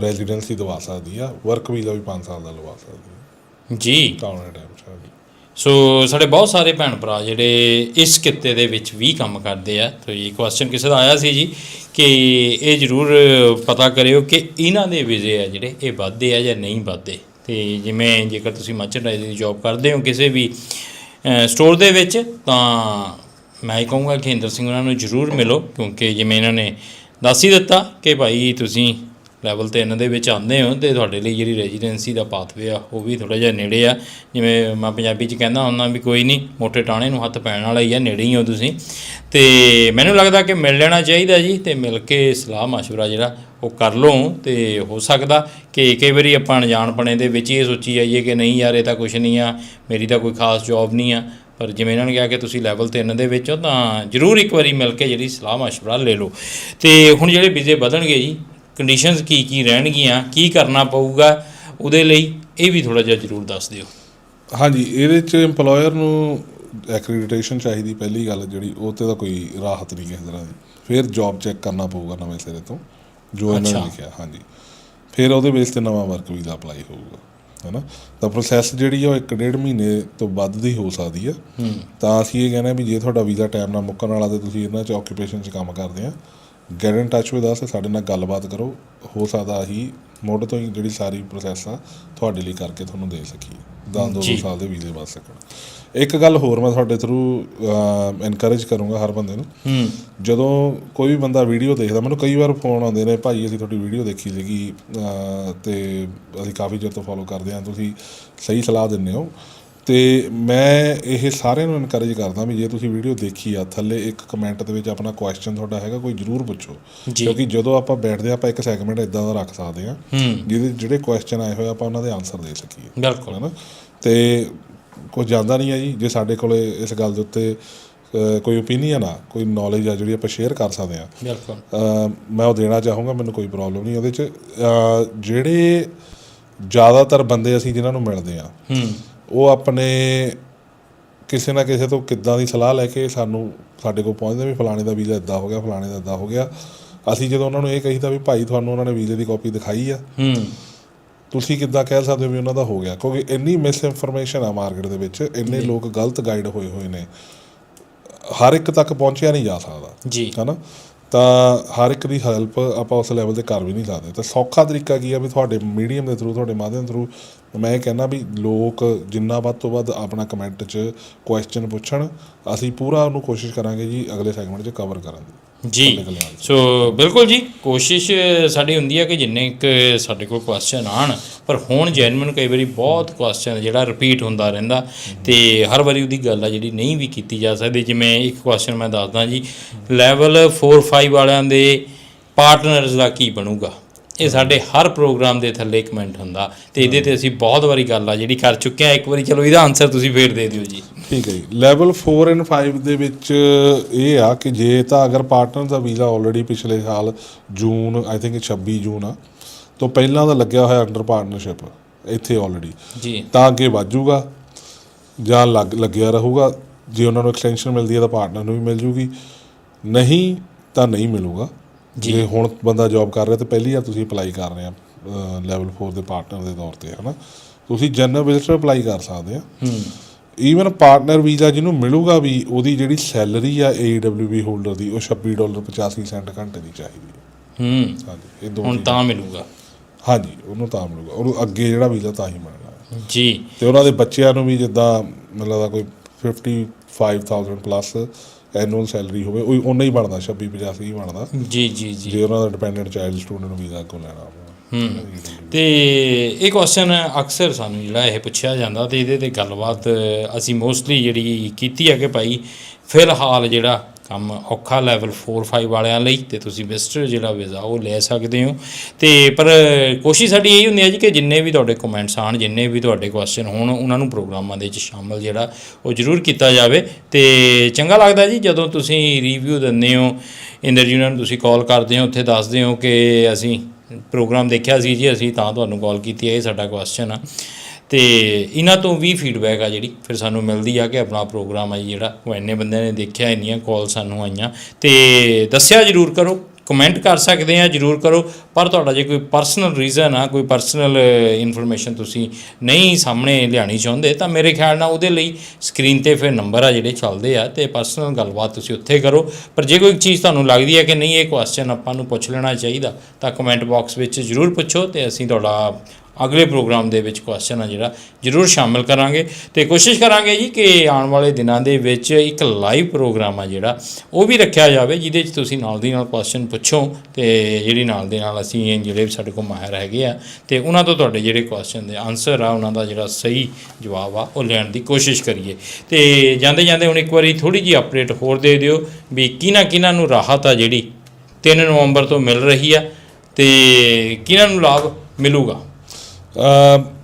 Speaker 2: ਰੈਜ਼ੀਡੈਂਸੀ ਦਵਾ ਸਕਦੀ ਆ ਵਰਕ ਵੀਜ਼ਾ ਵੀ 5 ਸਾਲ ਦਾ ਲਵਾ ਸਕਦੀ
Speaker 1: ਜੀ।
Speaker 2: ਤਾਂ ਉਹਨੇ ਟਾਈਮ ਚ।
Speaker 1: ਸੋ ਸਾਡੇ ਬਹੁਤ ਸਾਰੇ ਭੈਣ ਭਰਾ ਜਿਹੜੇ ਇਸ ਕਿੱਤੇ ਦੇ ਵਿੱਚ ਵੀ ਕੰਮ ਕਰਦੇ ਆ। ਤੇ ਇਹ ਕੁਐਸਚਨ ਕਿਸੇ ਦਾ ਆਇਆ ਸੀ ਜੀ ਕਿ ਇਹ ਜ਼ਰੂਰ ਪਤਾ ਕਰਿਓ ਕਿ ਇਹਨਾਂ ਦੇ ਵੀਜ਼ੇ ਆ ਜਿਹੜੇ, ਇਹ ਵੱਧਦੇ ਆ ਜਾਂ ਨਹੀਂ ਵੱਧਦੇ? ਤੇ ਜਿਵੇਂ ਜੇਕਰ ਤੁਸੀਂ ਮਰਚੈਂਡਾਈਜ਼ ਦੀ ਜੌਬ ਕਰਦੇ ਹੋ ਕਿਸੇ ਵੀ ਸਟੋਰ ਦੇ ਵਿੱਚ, ਤਾਂ ਮੈਂ ਕਹੂੰਗਾ ਕਿ ਹਿੰਦਰ ਸਿੰਘ ਉਹਨਾਂ ਨੂੰ ਜ਼ਰੂਰ ਮਿਲੋ, ਕਿਉਂਕਿ ਜਿਵੇਂ ਇਹਨਾਂ ਨੇ ਦੱਸ ਹੀ ਦਿੱਤਾ ਕਿ ਭਾਈ ਤੁਸੀਂ ਲੈਵਲ 3 ਦੇ ਵਿੱਚ ਆਉਂਦੇ ਹੋ ਤੇ ਤੁਹਾਡੇ ਲਈ ਜਿਹੜੀ ਰੈਜ਼ੀਡੈਂਸੀ ਦਾ ਪਾਥਵੇ ਆ ਉਹ ਵੀ ਥੋੜਾ ਜਿਹਾ ਨੇੜੇ ਆ ਜਿਵੇਂ ਮੈਂ ਪੰਜਾਬੀ 'ਚ ਕਹਿੰਦਾ ਹੁੰਦਾ ਵੀ ਕੋਈ ਨਹੀਂ ਮੋਟੇ ਟਾਣੇ ਨੂੰ ਹੱਥ ਪੈਣ ਵਾਲਾ ਹੀ ਆ ਨੇੜੇ ਹੀ ਹੋ ਤੁਸੀਂ ਤੇ ਮੈਨੂੰ ਲੱਗਦਾ ਕਿ ਮਿਲ ਲੈਣਾ ਚਾਹੀਦਾ ਜੀ ਤੇ ਮਿਲ ਕੇ ਸਲਾਹ مشورہ ਜਿਹੜਾ ਉਹ ਕਰ ਲਓ ਤੇ ਹੋ ਸਕਦਾ ਕਿ ਕਈ ਵਾਰੀ ਆਪਾਂ ਅਣਜਾਣਪਣੇ ਦੇ ਵਿੱਚ ਹੀ ਇਹ ਸੋਚੀ ਜਾਈਏ ਕਿ ਨਹੀਂ ਯਾਰ ਇਹ ਤਾਂ ਕੁਝ ਨਹੀਂ ਆ ਮੇਰੀ ਤਾਂ ਕੋਈ ਖਾਸ ਜੌਬ ਨਹੀਂ ਆ ਪਰ ਜਿਵੇਂ ਇਹਨਾਂ ਨੇ ਕਿਹਾ ਕਿ ਤੁਸੀਂ ਲੈਵਲ 3 ਦੇ ਵਿੱਚ ਹੋ ਤਾਂ ਜ਼ਰੂਰ ਇੱਕ ਵਾਰੀ ਮਿਲ ਕੇ ਜਿਹੜੀ ਸਲਾਹ مشورہ ਲੈ ਲਓ ਤੇ ਹੁਣ ਜਿਹੜੇ ਵੀਜ਼ੇ ਵਧਣਗੇ ਜੀ ਕੰਡੀਸ਼ਨਸ ਕੀ ਕੀ ਰਹਿਣਗੀਆਂ ਕੀ ਕਰਨਾ ਪਊਗਾ ਉਹਦੇ ਲਈ ਇਹ ਵੀ ਥੋੜਾ ਜਿਹਾ ਜ਼ਰੂਰ ਦੱਸ ਦਿਓ।
Speaker 2: ਹਾਂਜੀ ਇਹਦੇ ਚ EMPLOYER ਨੂੰ ਐਕ੍ਰੀਡੀਟੇਸ਼ਨ ਚਾਹੀਦੀ ਪਹਿਲੀ ਗੱਲ ਜਿਹੜੀ ਉਹ ਤੇ ਤਾਂ ਕੋਈ ਰਾਹਤ ਨਹੀਂ ਕਿਸੇ ਤਰ੍ਹਾਂ ਦੀ। ਫਿਰ ਜੌਬ ਚੈੱਕ ਕਰਨਾ ਪਊਗਾ ਨਵੇਂ ਸਿਰੇ ਤੋਂ ਜੋ ਇਹਨਾਂ ਨੇ। ਲਿਖਿਆ ਹਾਂਜੀ। ਫਿਰ ਉਹਦੇ ਬੇਸ ਤੇ ਨਵਾਂ ਵਰਕ ਵੀਜ਼ਾ ਅਪਲਾਈ ਹੋਊਗਾ ਹੈਨਾ? ਤਾਂ ਪ੍ਰੋਸੈਸ ਜਿਹੜੀ ਆ ਉਹ ਇੱਕ ਡੇਢ ਮਹੀਨੇ ਤੋਂ ਵੱਧ ਦੀ ਹੋ ਸਕਦੀ ਆ। ਤਾਂ ਅਸੀਂ ਇਹ ਕਹਿੰਦੇ ਆ ਵੀ ਜੇ ਤੁਹਾਡਾ ਵੀਜ਼ਾ ਟਾਈਮ ਨਾਲ ਮੁੱਕਣ ਵਾਲਾ ਤੇ ਤੁਸੀਂ ਇਹਨਾਂ ਚ ਆਕੂਪੇਸ਼ਨ ਚ ਕੰਮ ਕਰਦੇ ਆ get in touch with us ਸਾਡੇ ਨਾਲ ਗੱਲਬਾਤ ਕਰੋ। ਹੋ ਸਕਦਾ ਅਸੀਂ ਮੁੱਢ ਤੋਂ ਹੀ ਜਿਹੜੀ ਸਾਰੀ ਪ੍ਰੋਸੈਸ ਆ ਤੁਹਾਡੇ ਲਈ ਕਰਕੇ ਤੁਹਾਨੂੰ ਦੇ ਸਕੀਏ। 10 ਦੋ
Speaker 1: ਜੀ।
Speaker 2: ਸਾਲ ਦੇ ਵੀਜ਼ੇ ਬਚ ਸਕਣ। ਇੱਕ ਗੱਲ ਹੋਰ ਮੈਂ ਤੁਹਾਡੇ ਥਰੂ ਐਨਕਰੇਜ ਕਰੂੰਗਾ ਹਰ ਬੰਦੇ ਨੂੰ। ਜਦੋਂ ਕੋਈ ਵੀ ਬੰਦਾ ਵੀਡੀਓ ਦੇਖਦਾ ਮੈਨੂੰ ਕਈ ਵਾਰ ਫੋਨ ਆਉਂਦੇ ਨੇ ਭਾਈ ਅਸੀਂ ਤੁਹਾਡੀ ਵੀਡੀਓ ਦੇਖੀ ਸੀਗੀ ਤੇ ਅਸੀਂ ਕਾਫੀ ਚਿਰ ਤੋਂ ਫੋਲੋ ਕਰਦੇ ਹਾਂ ਤੁਸੀਂ ਸਹੀ ਸਲਾਹ ਦਿੰਦੇ ਹੋ। ਤੇ ਮੈਂ ਇਹ ਸਾਰਿਆਂ ਨੂੰ ਇਨਕਰੇਜ ਕਰਦਾ ਵੀ ਜੇ ਤੁਸੀਂ ਵੀਡੀਓ ਦੇਖੀ ਆ ਥੱਲੇ ਇੱਕ ਕਮੈਂਟ ਦੇ ਵਿੱਚ ਆਪਣਾ ਕੁਐਸਚਨ ਤੁਹਾਡਾ ਹੈਗਾ ਕੋਈ ਜ਼ਰੂਰ ਪੁੱਛੋ। ਕਿਉਂਕਿ ਜਦੋਂ ਆਪਾਂ ਬੈਠਦੇ ਹਾਂ ਆਪਾਂ ਇੱਕ ਸੈਗਮੈਂਟ ਇਦਾਂ ਦਾ ਰੱਖ ਸਕਦੇ ਹਾਂ
Speaker 1: ਹੂੰ।
Speaker 2: ਜਿਹਦੇ ਜਿਹੜੇ ਕੁਐਸਚਨ ਆਏ ਹੋਏ ਆਪਾਂ ਉਹਨਾਂ ਦੇ ਆਨਸਰ ਦੇ ਸਕੀਏ।
Speaker 1: ਬਿਲਕੁਲ।
Speaker 2: ਹਨਾ? ਤੇ ਕੁਝ ਜਾਂਦਾ ਨਹੀਂ ਹੈ ਜੀ ਜੇ ਸਾਡੇ ਕੋਲੇ ਇਸ ਗੱਲ ਦੇ ਉੱਤੇ ਕੋਈ ਓਪੀਨੀਅਨ ਆ ਕੋਈ ਨੌਲੇਜ ਆ ਜਿਹੜੀ ਆਪਾਂ ਸ਼ੇਅਰ ਕਰ ਸਕਦੇ ਆ
Speaker 1: ਬਿਲਕੁਲ।
Speaker 2: ਮੈਂ ਉਹ ਦੇਣਾ ਚਾਹੂੰਗਾ ਮੈਨੂੰ ਕੋਈ ਪ੍ਰੋਬਲਮ ਨਹੀਂ। ਉਹਦੇ ਚ ਜਿਹੜੇ ਜ਼ਿਆਦਾਤਰ ਬੰਦੇ ਅਸੀਂ ਜਿਨ੍ਹਾਂ ਨੂੰ ਮਿਲਦੇ ਆ
Speaker 1: ਹੂੰ।
Speaker 2: ਉਹ ਆਪਣੇ ਕਿਸੇ ਨਾ ਕਿਸੇ ਤੋਂ ਕਿੱਦਾਂ ਦੀ ਸਲਾਹ ਲੈ ਕੇ ਸਾਨੂੰ ਸਾਡੇ ਕੋਲ ਪਹੁੰਚਦੇ ਵੀ ਫਲਾਣੇ ਦਾ ਵੀਜ਼ਾ ਇਦਾਂ ਹੋ ਗਿਆ ਫਲਾਣੇ ਦਾ ਇਦਾਂ ਹੋ ਗਿਆ। ਅਸੀਂ ਜਦੋਂ ਉਹਨਾਂ ਨੂੰ ਇਹ ਕਹੀਦਾ ਵੀ ਭਾਈ ਤੁਹਾਨੂੰ ਉਹਨਾਂ ਨੇ ਵੀਜ਼ੇ ਦੀ ਕਾਪੀ ਦਿਖਾਈ ਆ।
Speaker 1: ਹੂੰ।
Speaker 2: ਤੁਸੀਂ ਕਿੱਦਾਂ ਕਹਿ ਸਕਦੇ ਹੋ ਵੀ ਉਹਨਾਂ ਦਾ ਹੋ ਗਿਆ? ਕਿਉਂਕਿ ਇੰਨੀ ਮਿਸ ਇਨਫੋਰਮੇਸ਼ਨ ਆ ਮਾਰਕੀਟ ਦੇ ਵਿੱਚ ਇੰਨੇ ਲੋਕ ਗਲਤ ਗਾਈਡ ਹੋਏ ਹੋਏ ਨੇ। ਹਰ ਇੱਕ ਤੱਕ ਪਹੁੰਚਿਆ ਨਹੀਂ ਜਾ ਸਕਦਾ।
Speaker 1: ਜੀ।
Speaker 2: ਹਨਾ? ਤਾਂ ਹਰ ਇੱਕ ਦੀ ਹੈਲਪ ਆਪਾਂ ਉਸ ਲੈਵਲ ਤੇ ਕਰ ਵੀ ਨਹੀਂ ਸਕਦੇ ਤਾਂ ਸੌਖਾ ਤਰੀਕਾ ਕੀ ਆ ਵੀ ਤੁਹਾਡੇ ਮੀਡੀਅਮ ਦੇ ਥਰੂ ਤੁਹਾਡੇ ਮਾਧਿਅਮ ਥਰੂ ਮੈਂ ਇਹ ਕਹਿੰਦਾ ਵੀ ਲੋਕ ਜਿੰਨਾ ਵੱਧ ਤੋਂ ਵੱਧ ਆਪਣਾ ਕਮੈਂਟ 'ਚ ਕੁਐਸਚਨ ਪੁੱਛਣ ਅਸੀਂ ਪੂਰਾ ਉਹਨੂੰ ਕੋਸ਼ਿਸ਼ ਕਰਾਂਗੇ ਜੀ ਅਗਲੇ ਸੈਗਮੈਂਟ 'ਚ ਕਵਰ ਕਰਨ ਦੀ
Speaker 1: ਜੀ। ਸੋ ਬਿਲਕੁਲ ਜੀ ਕੋਸ਼ਿਸ਼ ਸਾਡੀ ਹੁੰਦੀ ਹੈ ਕਿ ਜਿੰਨੇ ਕੁ ਸਾਡੇ ਕੋਲ ਕੁਐਸਚਨ ਆਣ ਪਰ ਹੁਣ ਜੈਨੂਇਨ ਕਈ ਵਾਰੀ ਬਹੁਤ ਕੁਐਸਚਨ ਜਿਹੜਾ ਰਿਪੀਟ ਹੁੰਦਾ ਰਹਿੰਦਾ ਤੇ ਹਰ ਵਾਰੀ ਉਹਦੀ ਗੱਲ ਆ ਜਿਹੜੀ ਨਹੀਂ ਵੀ ਕੀਤੀ ਜਾ ਸਕਦੀ। ਜਿਵੇਂ ਇੱਕ ਕੁਐਸਚਨ ਮੈਂ ਦੱਸਦਾ ਜੀ ਲੈਵਲ 4 5 ਵਾਲਿਆਂ ਦੇ ਪਾਰਟਨਰਸ ਦਾ ਕੀ ਬਣੂਗਾ? ਇਹ ਸਾਡੇ ਹਰ ਪ੍ਰੋਗਰਾਮ ਦੇ ਥੱਲੇ ਕਮੈਂਟ ਹੁੰਦਾ ਤੇ ਇਹਦੇ ਤੇ ਅਸੀਂ ਬਹੁਤ ਵਾਰੀ ਗੱਲ ਆ ਜਿਹੜੀ ਕਰ ਚੁੱਕੇ ਆ ਇੱਕ ਵਾਰੀ ਚਲੋ ਇਹਦਾ ਆਨਸਰ ਤੁਸੀਂ ਫੇਰ ਦੇ ਦਿਓ ਜੀ।
Speaker 2: ਠੀਕ ਹੈ ਜੀ। ਲੈਵਲ 4 ਐਂਡ 5 ਦੇ ਵਿੱਚ ਇਹ ਆ ਕਿ ਜੇ ਤਾਂ ਅਗਰ ਪਾਰਟਨਰ ਦਾ ਵੀਜ਼ਾ ਆਲਰੇਡੀ ਪਿਛਲੇ ਸਾਲ ਜੂਨ ਆਈ ਥਿੰਕ 26 ਜੂਨ ਆ ਤੋਂ ਪਹਿਲਾਂ ਦਾ ਲੱਗਿਆ ਹੋਇਆ ਅੰਡਰ ਪਾਰਟਨਰਸ਼ਿਪ ਇੱਥੇ ਆਲਰੇਡੀ
Speaker 1: ਜੀ।
Speaker 2: ਤਾਂ ਅੱਗੇ ਵਾਜੂਗਾ ਜਾਂ ਲੱਗ ਲੱਗਿਆ ਰਹੂਗਾ। ਜੇ ਉਹਨਾਂ ਨੂੰ ਐਕਸਟੈਂਸ਼ਨ ਮਿਲਦੀ ਹੈ ਤਾਂ ਪਾਰਟਨਰ ਨੂੰ ਵੀ ਮਿਲ ਜੂਗੀ। ਨਹੀਂ ਤਾਂ ਨਹੀਂ ਮਿਲੂਗਾ। ਜੇ। ਹੁਣ ਬੰਦਾ ਜੌਬ ਕਰ ਰਿਹਾ ਤਾਂ ਪਹਿਲੀ ਵਾਰ ਤੁਸੀਂ ਅਪਲਾਈ ਕਰ ਰਹੇ ਆ ਲੈਵਲ 4 ਦੇ ਪਾਰਟਨਰ ਦੇ ਤੌਰ ਤੇ ਹਨਾ? ਤੁਸੀਂ ਜਨਰਲ ਵਿਜ਼ਟਰ ਅਪਲਾਈ ਕਰ ਸਕਦੇ ਆ।
Speaker 1: ਹੂੰ।
Speaker 2: ਈਵਨ ਪਾਰਟਨਰ ਵੀਜ਼ਾ ਜਿਹਨੂੰ ਮਿਲੂਗਾ ਵੀ ਉਹਦੀ ਜਿਹੜੀ ਸੈਲਰੀ ਆ AWB ਹੋਲਡਰ ਦੀ ਉਹ 26 ਡਾਲਰ 85 ਸੈਂਟ ਘੰਟੇ ਦੀ ਚਾਹੀਦੀ ਹੈ।
Speaker 1: ਹੂੰ।
Speaker 2: ਹਾਂਜੀ ਇਹ ਦੋ
Speaker 1: ਹੁਣ ਤਾਂ ਮਿਲੂਗਾ।
Speaker 2: ਹਾਂਜੀ ਉਹਨੂੰ ਤਾਂ ਮਿਲੂਗਾ ਉਹਨੂੰ ਅੱਗੇ ਜਿਹੜਾ ਵੀਜ਼ਾ ਤਾਂ ਹੀ ਮਿਲਣਾ।
Speaker 1: ਜੀ।
Speaker 2: ਤੇ ਉਹਨਾਂ ਦੇ ਬੱਚਿਆਂ ਨੂੰ ਵੀ ਜਿੱਦਾਂ ਮੈਨੂੰ ਲੱਗਦਾ ਕੋਈ 55000 ਪਲੱਸ ਐਨੂਅਲ ਸੈਲਰੀ ਹੋਵੇ ਉਹ ਉਹਨਾਂ ਹੀ ਬਣਦਾ 26 85 ਹੀ ਬਣਦਾ।
Speaker 1: ਜੀ ਜੀ ਜੀ।
Speaker 2: ਜੇ ਉਹਨਾਂ ਦਾ ਡਿਪੈਂਡੈਂਟ ਚਾਈਲਡ ਸਟੂਡੈਂਟ ਵੀਜ਼ਾ ਕੋ ਲੈਣਾ ਹੋਵੇ।
Speaker 1: ਹੂੰ। ਤੇ ਇਹ ਕੁਐਸਚਨ ਅਕਸਰ ਸਾਨੂੰ ਜਿਹੜਾ ਇਹ ਪੁੱਛਿਆ ਜਾਂਦਾ ਤੇ ਇਹਦੇ ਤੇ ਗੱਲਬਾਤ ਅਸੀਂ ਮੋਸਟਲੀ ਜਿਹੜੀ ਕੀਤੀ ਹੈ ਕਿ ਭਾਈ ਫਿਲਹਾਲ ਜਿਹੜਾ ਕੰਮ ਔਖਾ ਲੈਵਲ 4 5 ਵਾਲਿਆਂ ਲਈ ਤੇ ਤੁਸੀਂ ਵਿਜ਼ਟਰ ਜਿਹੜਾ ਵੀਜ਼ਾ ਉਹ ਲੈ ਸਕਦੇ ਹੋ। ਤੇ ਪਰ ਕੋਸ਼ਿਸ਼ ਸਾਡੀ ਇਹ ਹੁੰਦੀ ਹੈ ਜੀ ਕਿ ਜਿੰਨੇ ਵੀ ਤੁਹਾਡੇ ਕਮੈਂਟਸ ਆਣ ਜਿੰਨੇ ਵੀ ਤੁਹਾਡੇ ਕੁਐਸਚਨ ਹੋਣ, ਉਹਨਾਂ ਨੂੰ ਪ੍ਰੋਗਰਾਮਾਂ ਦੇ ਵਿੱਚ ਸ਼ਾਮਲ ਜਿਹੜਾ ਉਹ ਜ਼ਰੂਰ ਕੀਤਾ ਜਾਵੇ। ਤੇ ਚੰਗਾ ਲੱਗਦਾ ਜੀ ਜਦੋਂ ਤੁਸੀਂ ਰਿਵਿਊ ਦਿੰਦੇ ਹੋ, ਇੰਦਰਜੀਤ ਨੂੰ ਤੁਸੀਂ ਕਾਲ ਕਰਦੇ ਹੋ, ਉੱਥੇ ਦੱਸਦੇ ਹੋ ਕਿ ਅਸੀਂ ਪ੍ਰੋਗਰਾਮ ਦੇਖਿਆ ਸੀ ਜੀ, ਅਸੀਂ ਤਾਂ ਤੁਹਾਨੂੰ ਕਾਲ ਕੀਤੀ ਹੈ, ਇਹ ਸਾਡਾ ਕੁਐਸਚਨ ਆ। ਤੇ ਇਹਨਾਂ ਤੋਂ ਵੀ ਫੀਡਬੈਕ ਆ ਜਿਹੜੀ ਫਿਰ ਸਾਨੂੰ ਮਿਲਦੀ ਆ ਕਿ ਆਪਣਾ ਪ੍ਰੋਗਰਾਮ ਆ ਜੀ ਜਿਹੜਾ, ਉਹ ਇੰਨੇ ਬੰਦਿਆਂ ਨੇ ਦੇਖਿਆ, ਇੰਨੀਆਂ ਕਾਲ ਸਾਨੂੰ ਆਈਆਂ। ਤੇ ਦੱਸਿਆ ਜਰੂਰ ਕਰੋ ਕਮੈਂਟ ਕਰ ਸਕਦੇ ਆ, ਜਰੂਰ ਕਰੋ। ਪਰ ਤੁਹਾਡਾ ਜੇ ਕੋਈ ਪਰਸਨਲ ਰੀਜ਼ਨ ਆ, ਕੋਈ ਪਰਸਨਲ ਇਨਫੋਰਮੇਸ਼ਨ ਤੁਸੀਂ ਨਹੀਂ ਸਾਹਮਣੇ ਲਿਆਣੀ ਚਾਹੁੰਦੇ, ਤਾਂ ਮੇਰੇ ਖਿਆਲ ਨਾਲ ਉਹਦੇ ਲਈ ਸਕਰੀਨ ਤੇ ਫਿਰ ਨੰਬਰ ਆ ਜਿਹੜੇ ਚੱਲਦੇ ਆ ਤੇ ਪਰਸਨਲ ਗੱਲਬਾਤ ਤੁਸੀਂ ਉੱਥੇ ਕਰੋ। ਪਰ ਜੇ ਕੋਈ ਚੀਜ਼ ਤੁਹਾਨੂੰ ਲੱਗਦੀ ਹੈ ਕਿ ਨਹੀਂ, ਇਹ ਕੁਐਸਚਨ ਆਪਾਂ ਨੂੰ ਪੁੱਛ ਲੈਣਾ ਚਾਹੀਦਾ, ਤਾਂ ਕਮੈਂਟ ਬਾਕਸ ਵਿੱਚ ਜਰੂਰ ਪੁੱਛੋ ਤੇ ਅਸੀਂ ਤੁਹਾਡਾ ਅਗਲੇ ਪ੍ਰੋਗਰਾਮ ਦੇ ਵਿੱਚ ਕੁਐਸਚਨ ਆ ਜਿਹੜਾ, ਜਰੂਰ ਸ਼ਾਮਿਲ ਕਰਾਂਗੇ। ਤੇ ਕੋਸ਼ਿਸ਼ ਕਰਾਂਗੇ ਜੀ ਕਿ ਆਉਣ ਵਾਲੇ ਦਿਨਾਂ ਦੇ ਵਿੱਚ ਇੱਕ ਲਾਈਵ ਪ੍ਰੋਗਰਾਮ ਆ ਜਿਹੜਾ, ਉਹ ਵੀ ਰੱਖਿਆ ਜਾਵੇ, ਜਿਹਦੇ 'ਚ ਤੁਸੀਂ ਨਾਲ ਦੀ ਨਾਲ ਕੁਐਸਚਨ ਪੁੱਛੋ ਤੇ ਜਿਹੜੀ ਨਾਲ ਦੇ ਨਾਲ ਅਸੀਂ ਜਿਹੜੇ ਸਾਡੇ ਕੋਲ ਮਾਹਿਰ ਹੈਗੇ ਆ, ਤੇ ਉਹਨਾਂ ਤੋਂ ਤੁਹਾਡੇ ਜਿਹੜੇ ਕੁਐਸਚਨ ਦੇ ਆਨਸਰ ਆ, ਉਹਨਾਂ ਦਾ ਜਿਹੜਾ ਸਹੀ ਜਵਾਬ ਆ, ਉਹ ਲੈਣ ਦੀ ਕੋਸ਼ਿਸ਼ ਕਰੀਏ। ਤੇ ਜਾਂਦੇ ਜਾਂਦੇ ਹੁਣ ਇੱਕ ਵਾਰੀ ਥੋੜੀ ਜਿਹੀ ਅਪਡੇਟ ਹੋਰ ਦੇ ਦਿਓ ਵੀ ਕਿਹਨਾਂ ਕਿਹਨਾਂ ਨੂੰ ਰਾਹਤ ਆ ਜਿਹੜੀ 3 ਨਵੰਬਰ ਤੋਂ ਮਿਲ ਰਹੀ ਆ, ਤੇ ਕਿਹਨਾਂ ਨੂੰ ਲਾਭ ਮਿਲੂਗਾ।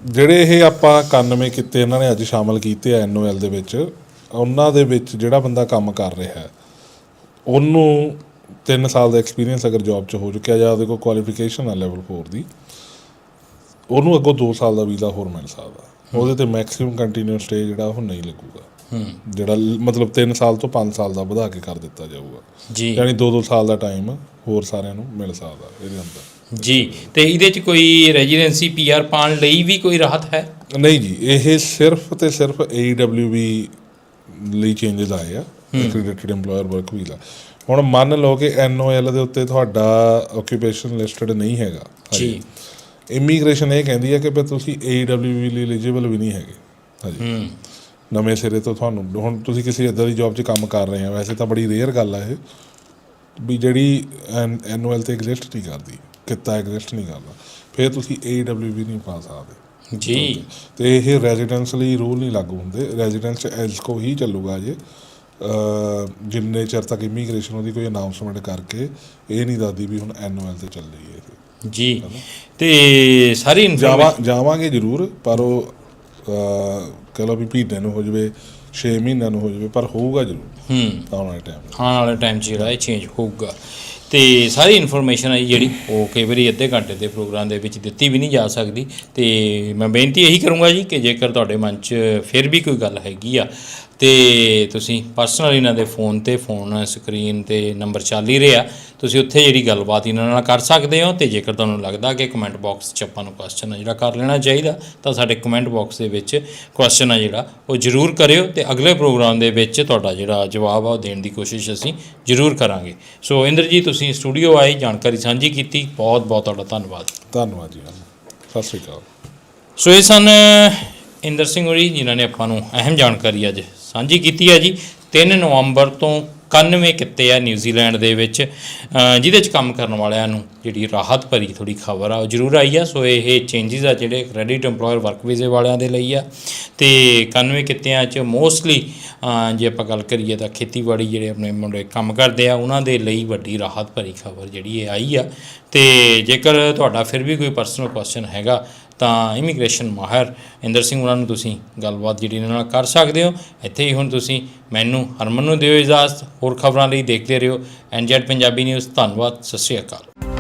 Speaker 2: ਜਿਹੜੇ ਇਹ ਆਪਾਂ 91 ਕਿੱਤੇ ਇਹਨਾਂ ਨੇ ਅੱਜ ਸ਼ਾਮਲ ਕੀਤੇ ਆ ਐਨਓਐਲ ਦੇ ਵਿੱਚ ਉਹਨਾਂ ਦੇ ਵਿੱਚ ਜਿਹੜਾ ਬੰਦਾ ਕੰਮ ਕਰ ਰਿਹਾ ਹੈ ਉਹਨੂੰ 3 ਸਾਲ ਦਾ ਐਕਸਪੀਰੀਅੰਸ ਅਗਰ ਜੌਬ 'ਚ ਹੋ ਚੁੱਕਿਆ ਜਾਂ ਉਹਦੇ ਕੋਲ ਕੁਆਲੀਫਿਕੇਸ਼ਨ ਆ ਲੈਵਲ 4 ਦੀ ਉਹਨੂੰ ਅੱਗੋਂ 2 ਸਾਲ ਦਾ ਵੀਜ਼ਾ ਹੋਰ ਮਿਲ ਸਕਦਾ। ਉਹਦੇ ਤੇ ਮੈਕਸਿਮਮ ਕੰਟੀਨਿਊਸ ਸਟੇ ਜਿਹੜਾ ਉਹ ਨਹੀਂ ਲੱਗੂਗਾ।
Speaker 1: ਹੂੰ।
Speaker 2: ਜਿਹੜਾ ਮਤਲਬ 3 ਸਾਲ ਤੋਂ 5 ਸਾਲ ਦਾ ਵਧਾ ਕੇ ਕਰ ਦਿੱਤਾ ਜਾਊਗਾ।
Speaker 1: ਜੀ।
Speaker 2: ਯਾਨੀ 2-2 ਸਾਲ ਦਾ ਟਾਈਮ ਹੋਰ ਸਾਰਿਆਂ ਨੂੰ ਮਿਲ ਸਕਦਾ ਇਹਦੇ ਅੰਦਰ।
Speaker 1: ਜੀ ਤੇ ਇਹਦੇ ਚ ਕੋਈ ਰੈਜ਼ੀਡੈਂਸੀ ਪੀਆਰ ਪਾਣ ਲਈ ਵੀ ਕੋਈ ਰਾਹਤ ਹੈ?
Speaker 2: ਨਹੀਂ ਜੀ ਇਹ ਸਿਰਫ ਤੇ ਸਿਰਫ AWB ਲਈ ਚੇਂਜਸ ਆਏ ਆ ਐਕ੍ਰੈਡਿਟਡ EMPLOYER ਵਰਕ ਵੀਜ਼ਾ ਹੁਣ ਮੰਨ ਲਓ ਕਿ NOL ਦੇ ਉੱਤੇ ਤੁਹਾਡਾ ਆਕੂਪੇਸ਼ਨ ਲਿਸਟਡ ਨਹੀਂ ਹੈਗਾ
Speaker 1: ਜੀ।
Speaker 2: ਇਮੀਗ੍ਰੇਸ਼ਨ ਇਹ ਕਹਿੰਦੀ ਹੈ ਕਿ ਵੀ ਤੁਸੀਂ AWB ਲਈ ਐਲੀਜੀਬਲ ਵੀ ਨਹੀਂ ਹੈਗੇ ਹਾਂਜੀ। ਨਵੇਂ ਸਿਰੇ ਤੋਂ ਤੁਹਾਨੂੰ ਹੁਣ ਤੁਸੀਂ ਕਿਸੇ ਇਦਾਂ ਦੀ ਜੌਬ 'ਚ ਕੰਮ ਕਰ ਰਹੇ ਆ ਵੈਸੇ ਤਾਂ ਬੜੀ ਰੇਅਰ ਗੱਲ ਆ ਇਹ ਵੀ ਜਿਹੜੀ ਐਨੂਅਲ ਤੇ ਐਗਜ਼ਿਸਟ ਨਹੀਂ ਕਰਦੀ। ਕਿੱਤਾ ਐਗਜ਼ਿਸਟ ਨਹੀਂ ਕਰਦਾ। ਫਿਰ ਤੁਸੀਂ AW ਵੀ ਨਹੀਂ ਪਾ ਸਕਦੇ।
Speaker 1: ਜੀ।
Speaker 2: ਤੇ ਇਹ ਰੈਜ਼ੀਡੈਂਸ ਲਈ ਰੂਲ ਨਹੀਂ ਲਾਗੂ ਹੁੰਦੇ। ਰੈਜ਼ੀਡੈਂਸ ਐਲਸਕੋ ਹੀ ਚੱਲੂਗਾ ਜੇ। ਜਿੰਨੇ ਚਿਰ ਤੱਕ ਇਮੀਗ੍ਰੇਸ਼ਨ ਉਹਦੀ ਕੋਈ ਅਨਾਉਂਸਮੈਂਟ ਕਰਕੇ ਇਹ ਨਹੀਂ ਦੱਸਦੀ ਵੀ ਹੁਣ ਐਨੂਅਲ ਤੇ ਚੱਲ ਰਹੀ ਹੈ
Speaker 1: ਜੀ। ਤੇ ਸਾਰੀ
Speaker 2: ਜਾਵਾਂਗੇ ਜ਼ਰੂਰ ਪਰ ਉਹ ਕਹਿ ਲਓ ਵੀ ਮਹੀਨੇ ਨੂੰ ਹੋ ਜਵੇ 6 ਮਹੀਨਿਆਂ ਨੂੰ ਹੋ ਜਵੇ ਪਰ ਹੋਊਗਾ ਜ਼ਰੂਰ।
Speaker 1: ਹੂੰ।
Speaker 2: ਆਉਣ ਵਾਲੇ ਟਾਈਮ
Speaker 1: ਆਉਣ ਵਾਲੇ ਟਾਈਮ 'ਚ ਜਿਹੜਾ ਇਹ ਚੇਂਜ ਹੋਊਗਾ। ਤੇ ਸਾਰੀ ਇਨਫੋਰਮੇਸ਼ਨ ਹੈ ਜਿਹੜੀ, ਉਹ ਕਈ ਵਾਰੀ ਅੱਧੇ ਘੰਟੇ ਦੇ ਪ੍ਰੋਗਰਾਮ ਦੇ ਵਿੱਚ ਦਿੱਤੀ ਵੀ ਨਹੀਂ ਜਾ ਸਕਦੀ। ਤੇ ਮੈਂ ਬੇਨਤੀ ਇਹੀ ਕਰੂੰਗਾ ਜੀ ਕਿ ਜੇਕਰ ਤੁਹਾਡੇ ਮਨ 'ਚ ਫਿਰ ਵੀ ਕੋਈ ਗੱਲ ਹੈਗੀ ਆ, ਤੇ ਤੁਸੀਂ ਪਰਸਨਲ ਇਹਨਾਂ ਦੇ ਫੋਨ ਤੇ ਫੋਨ ਸਕਰੀਨ ਤੇ ਨੰਬਰ ਚੱਲ ਹੀ ਰਿਹਾ। ਤੁਸੀਂ ਉੱਥੇ ਜਿਹੜੀ ਗੱਲਬਾਤ ਇਹਨਾਂ ਨਾਲ ਕਰ ਸਕਦੇ ਹੋ ਤੇ ਜੇਕਰ ਤੁਹਾਨੂੰ ਲੱਗਦਾ ਕਿ ਕਮੈਂਟ ਬਾਕਸ 'ਚ ਆਪਾਂ ਨੂੰ ਕੁਐਸਚਨ ਆ ਜਿਹੜਾ ਕਰ ਲੈਣਾ ਚਾਹੀਦਾ ਤਾਂ ਸਾਡੇ ਕਮੈਂਟ ਬਾਕਸ ਦੇ ਵਿੱਚ ਕੁਐਸਚਨ ਆ ਜਿਹੜਾ ਉਹ ਜ਼ਰੂਰ ਕਰਿਓ ਤੇ ਅਗਲੇ ਪ੍ਰੋਗਰਾਮ ਦੇ ਵਿੱਚ ਤੁਹਾਡਾ ਜਿਹੜਾ ਜਵਾਬ ਆ ਉਹ ਦੇਣ ਦੀ ਕੋਸ਼ਿਸ਼ ਅਸੀਂ ਜ਼ਰੂਰ ਕਰਾਂਗੇ। ਸੋ ਇੰਦਰ ਜੀ ਤੁਸੀਂ ਸਟੂਡੀਓ ਆਏ ਜਾਣਕਾਰੀ ਸਾਂਝੀ ਕੀਤੀ ਬਹੁਤ ਬਹੁਤ ਤੁਹਾਡਾ ਧੰਨਵਾਦ।
Speaker 2: ਧੰਨਵਾਦ ਜੀ ਸਤਿ ਸ਼੍ਰੀ ਅਕਾਲ।
Speaker 1: ਸੋ ਇਹ ਸਨ ਇੰਦਰ ਸਿੰਘ ਹੋਰੀ ਜਿਨ੍ਹਾਂ ਨੇ ਆਪਾਂ ਨੂੰ ਅਹਿਮ ਜਾਣਕਾਰੀ ਅੱਜ ਸਾਂਝੀ ਕੀਤੀ ਹੈ ਜੀ। 3 ਨਵੰਬਰ ਤੋਂ 91 ਕਿੱਤੇ ਆ ਨਿਊਜ਼ੀਲੈਂਡ ਦੇ ਵਿੱਚ ਜਿਹਦੇ ਚ ਕੰਮ ਕਰਨ ਵਾਲਿਆਂ ਨੂੰ ਜਿਹੜੀ ਰਾਹਤ ਭਰੀ ਥੋੜੀ ਖਬਰ ਆ ਉਹ ਜ਼ਰੂਰ ਆਈ ਆ। ਸੋ ਇਹ ਚੇਂਜਸ ਆ ਜਿਹੜੇ ਕ੍ਰੈਡਿਟ EMPLOYER ਵਰਕ ਵੀਜ਼ੇ ਵਾਲਿਆਂ ਦੇ ਲਈ ਆ। ਤੇ 91 ਕਿੱਤਿਆਂ ਚ ਮੋਸਟਲੀ ਜੇ ਆਪਾਂ ਗੱਲ ਕਰੀਏ ਤਾਂ ਖੇਤੀਬਾੜੀ ਜਿਹੜੇ ਆਪਣੇ ਮੁੰਡੇ ਕੰਮ ਕਰਦੇ ਆ, ਉਹਨਾਂ ਦੇ ਲਈ ਵੱਡੀ ਰਾਹਤ ਭਰੀ ਖਬਰ ਜਿਹੜੀ ਇਹ ਆਈ ਆ। ਤੇ ਜੇਕਰ ਤੁਹਾਡਾ ਫਿਰ ਵੀ ਕੋਈ ਪਰਸਨਲ ਕੁਐਸਚਨ ਹੈਗਾ ਤਾਂ ਇਮੀਗ੍ਰੇਸ਼ਨ ਮਾਹਰ ਇੰਦਰ ਸਿੰਘ ਉਹਨਾਂ ਨੂੰ ਤੁਸੀਂ ਗੱਲਬਾਤ ਜਿਹੜੀ ਇਹਨਾਂ ਨਾਲ ਕਰ ਸਕਦੇ ਹੋ। ਇੱਥੇ ਹੀ ਹੁਣ ਤੁਸੀਂ ਮੈਨੂੰ, ਹਰਮਨ ਨੂੰ ਦਿਓ ਇਜਾਜ਼ਤ। ਹੋਰ ਖਬਰਾਂ ਲਈ ਦੇਖਦੇ ਰਹੋ। ਐਨਜੈਡ ਪੰਜਾਬੀ ਨਿਊਜ਼, ਧੰਨਵਾਦ। ਸਤਿ ਸ਼੍ਰੀ ਅਕਾਲ।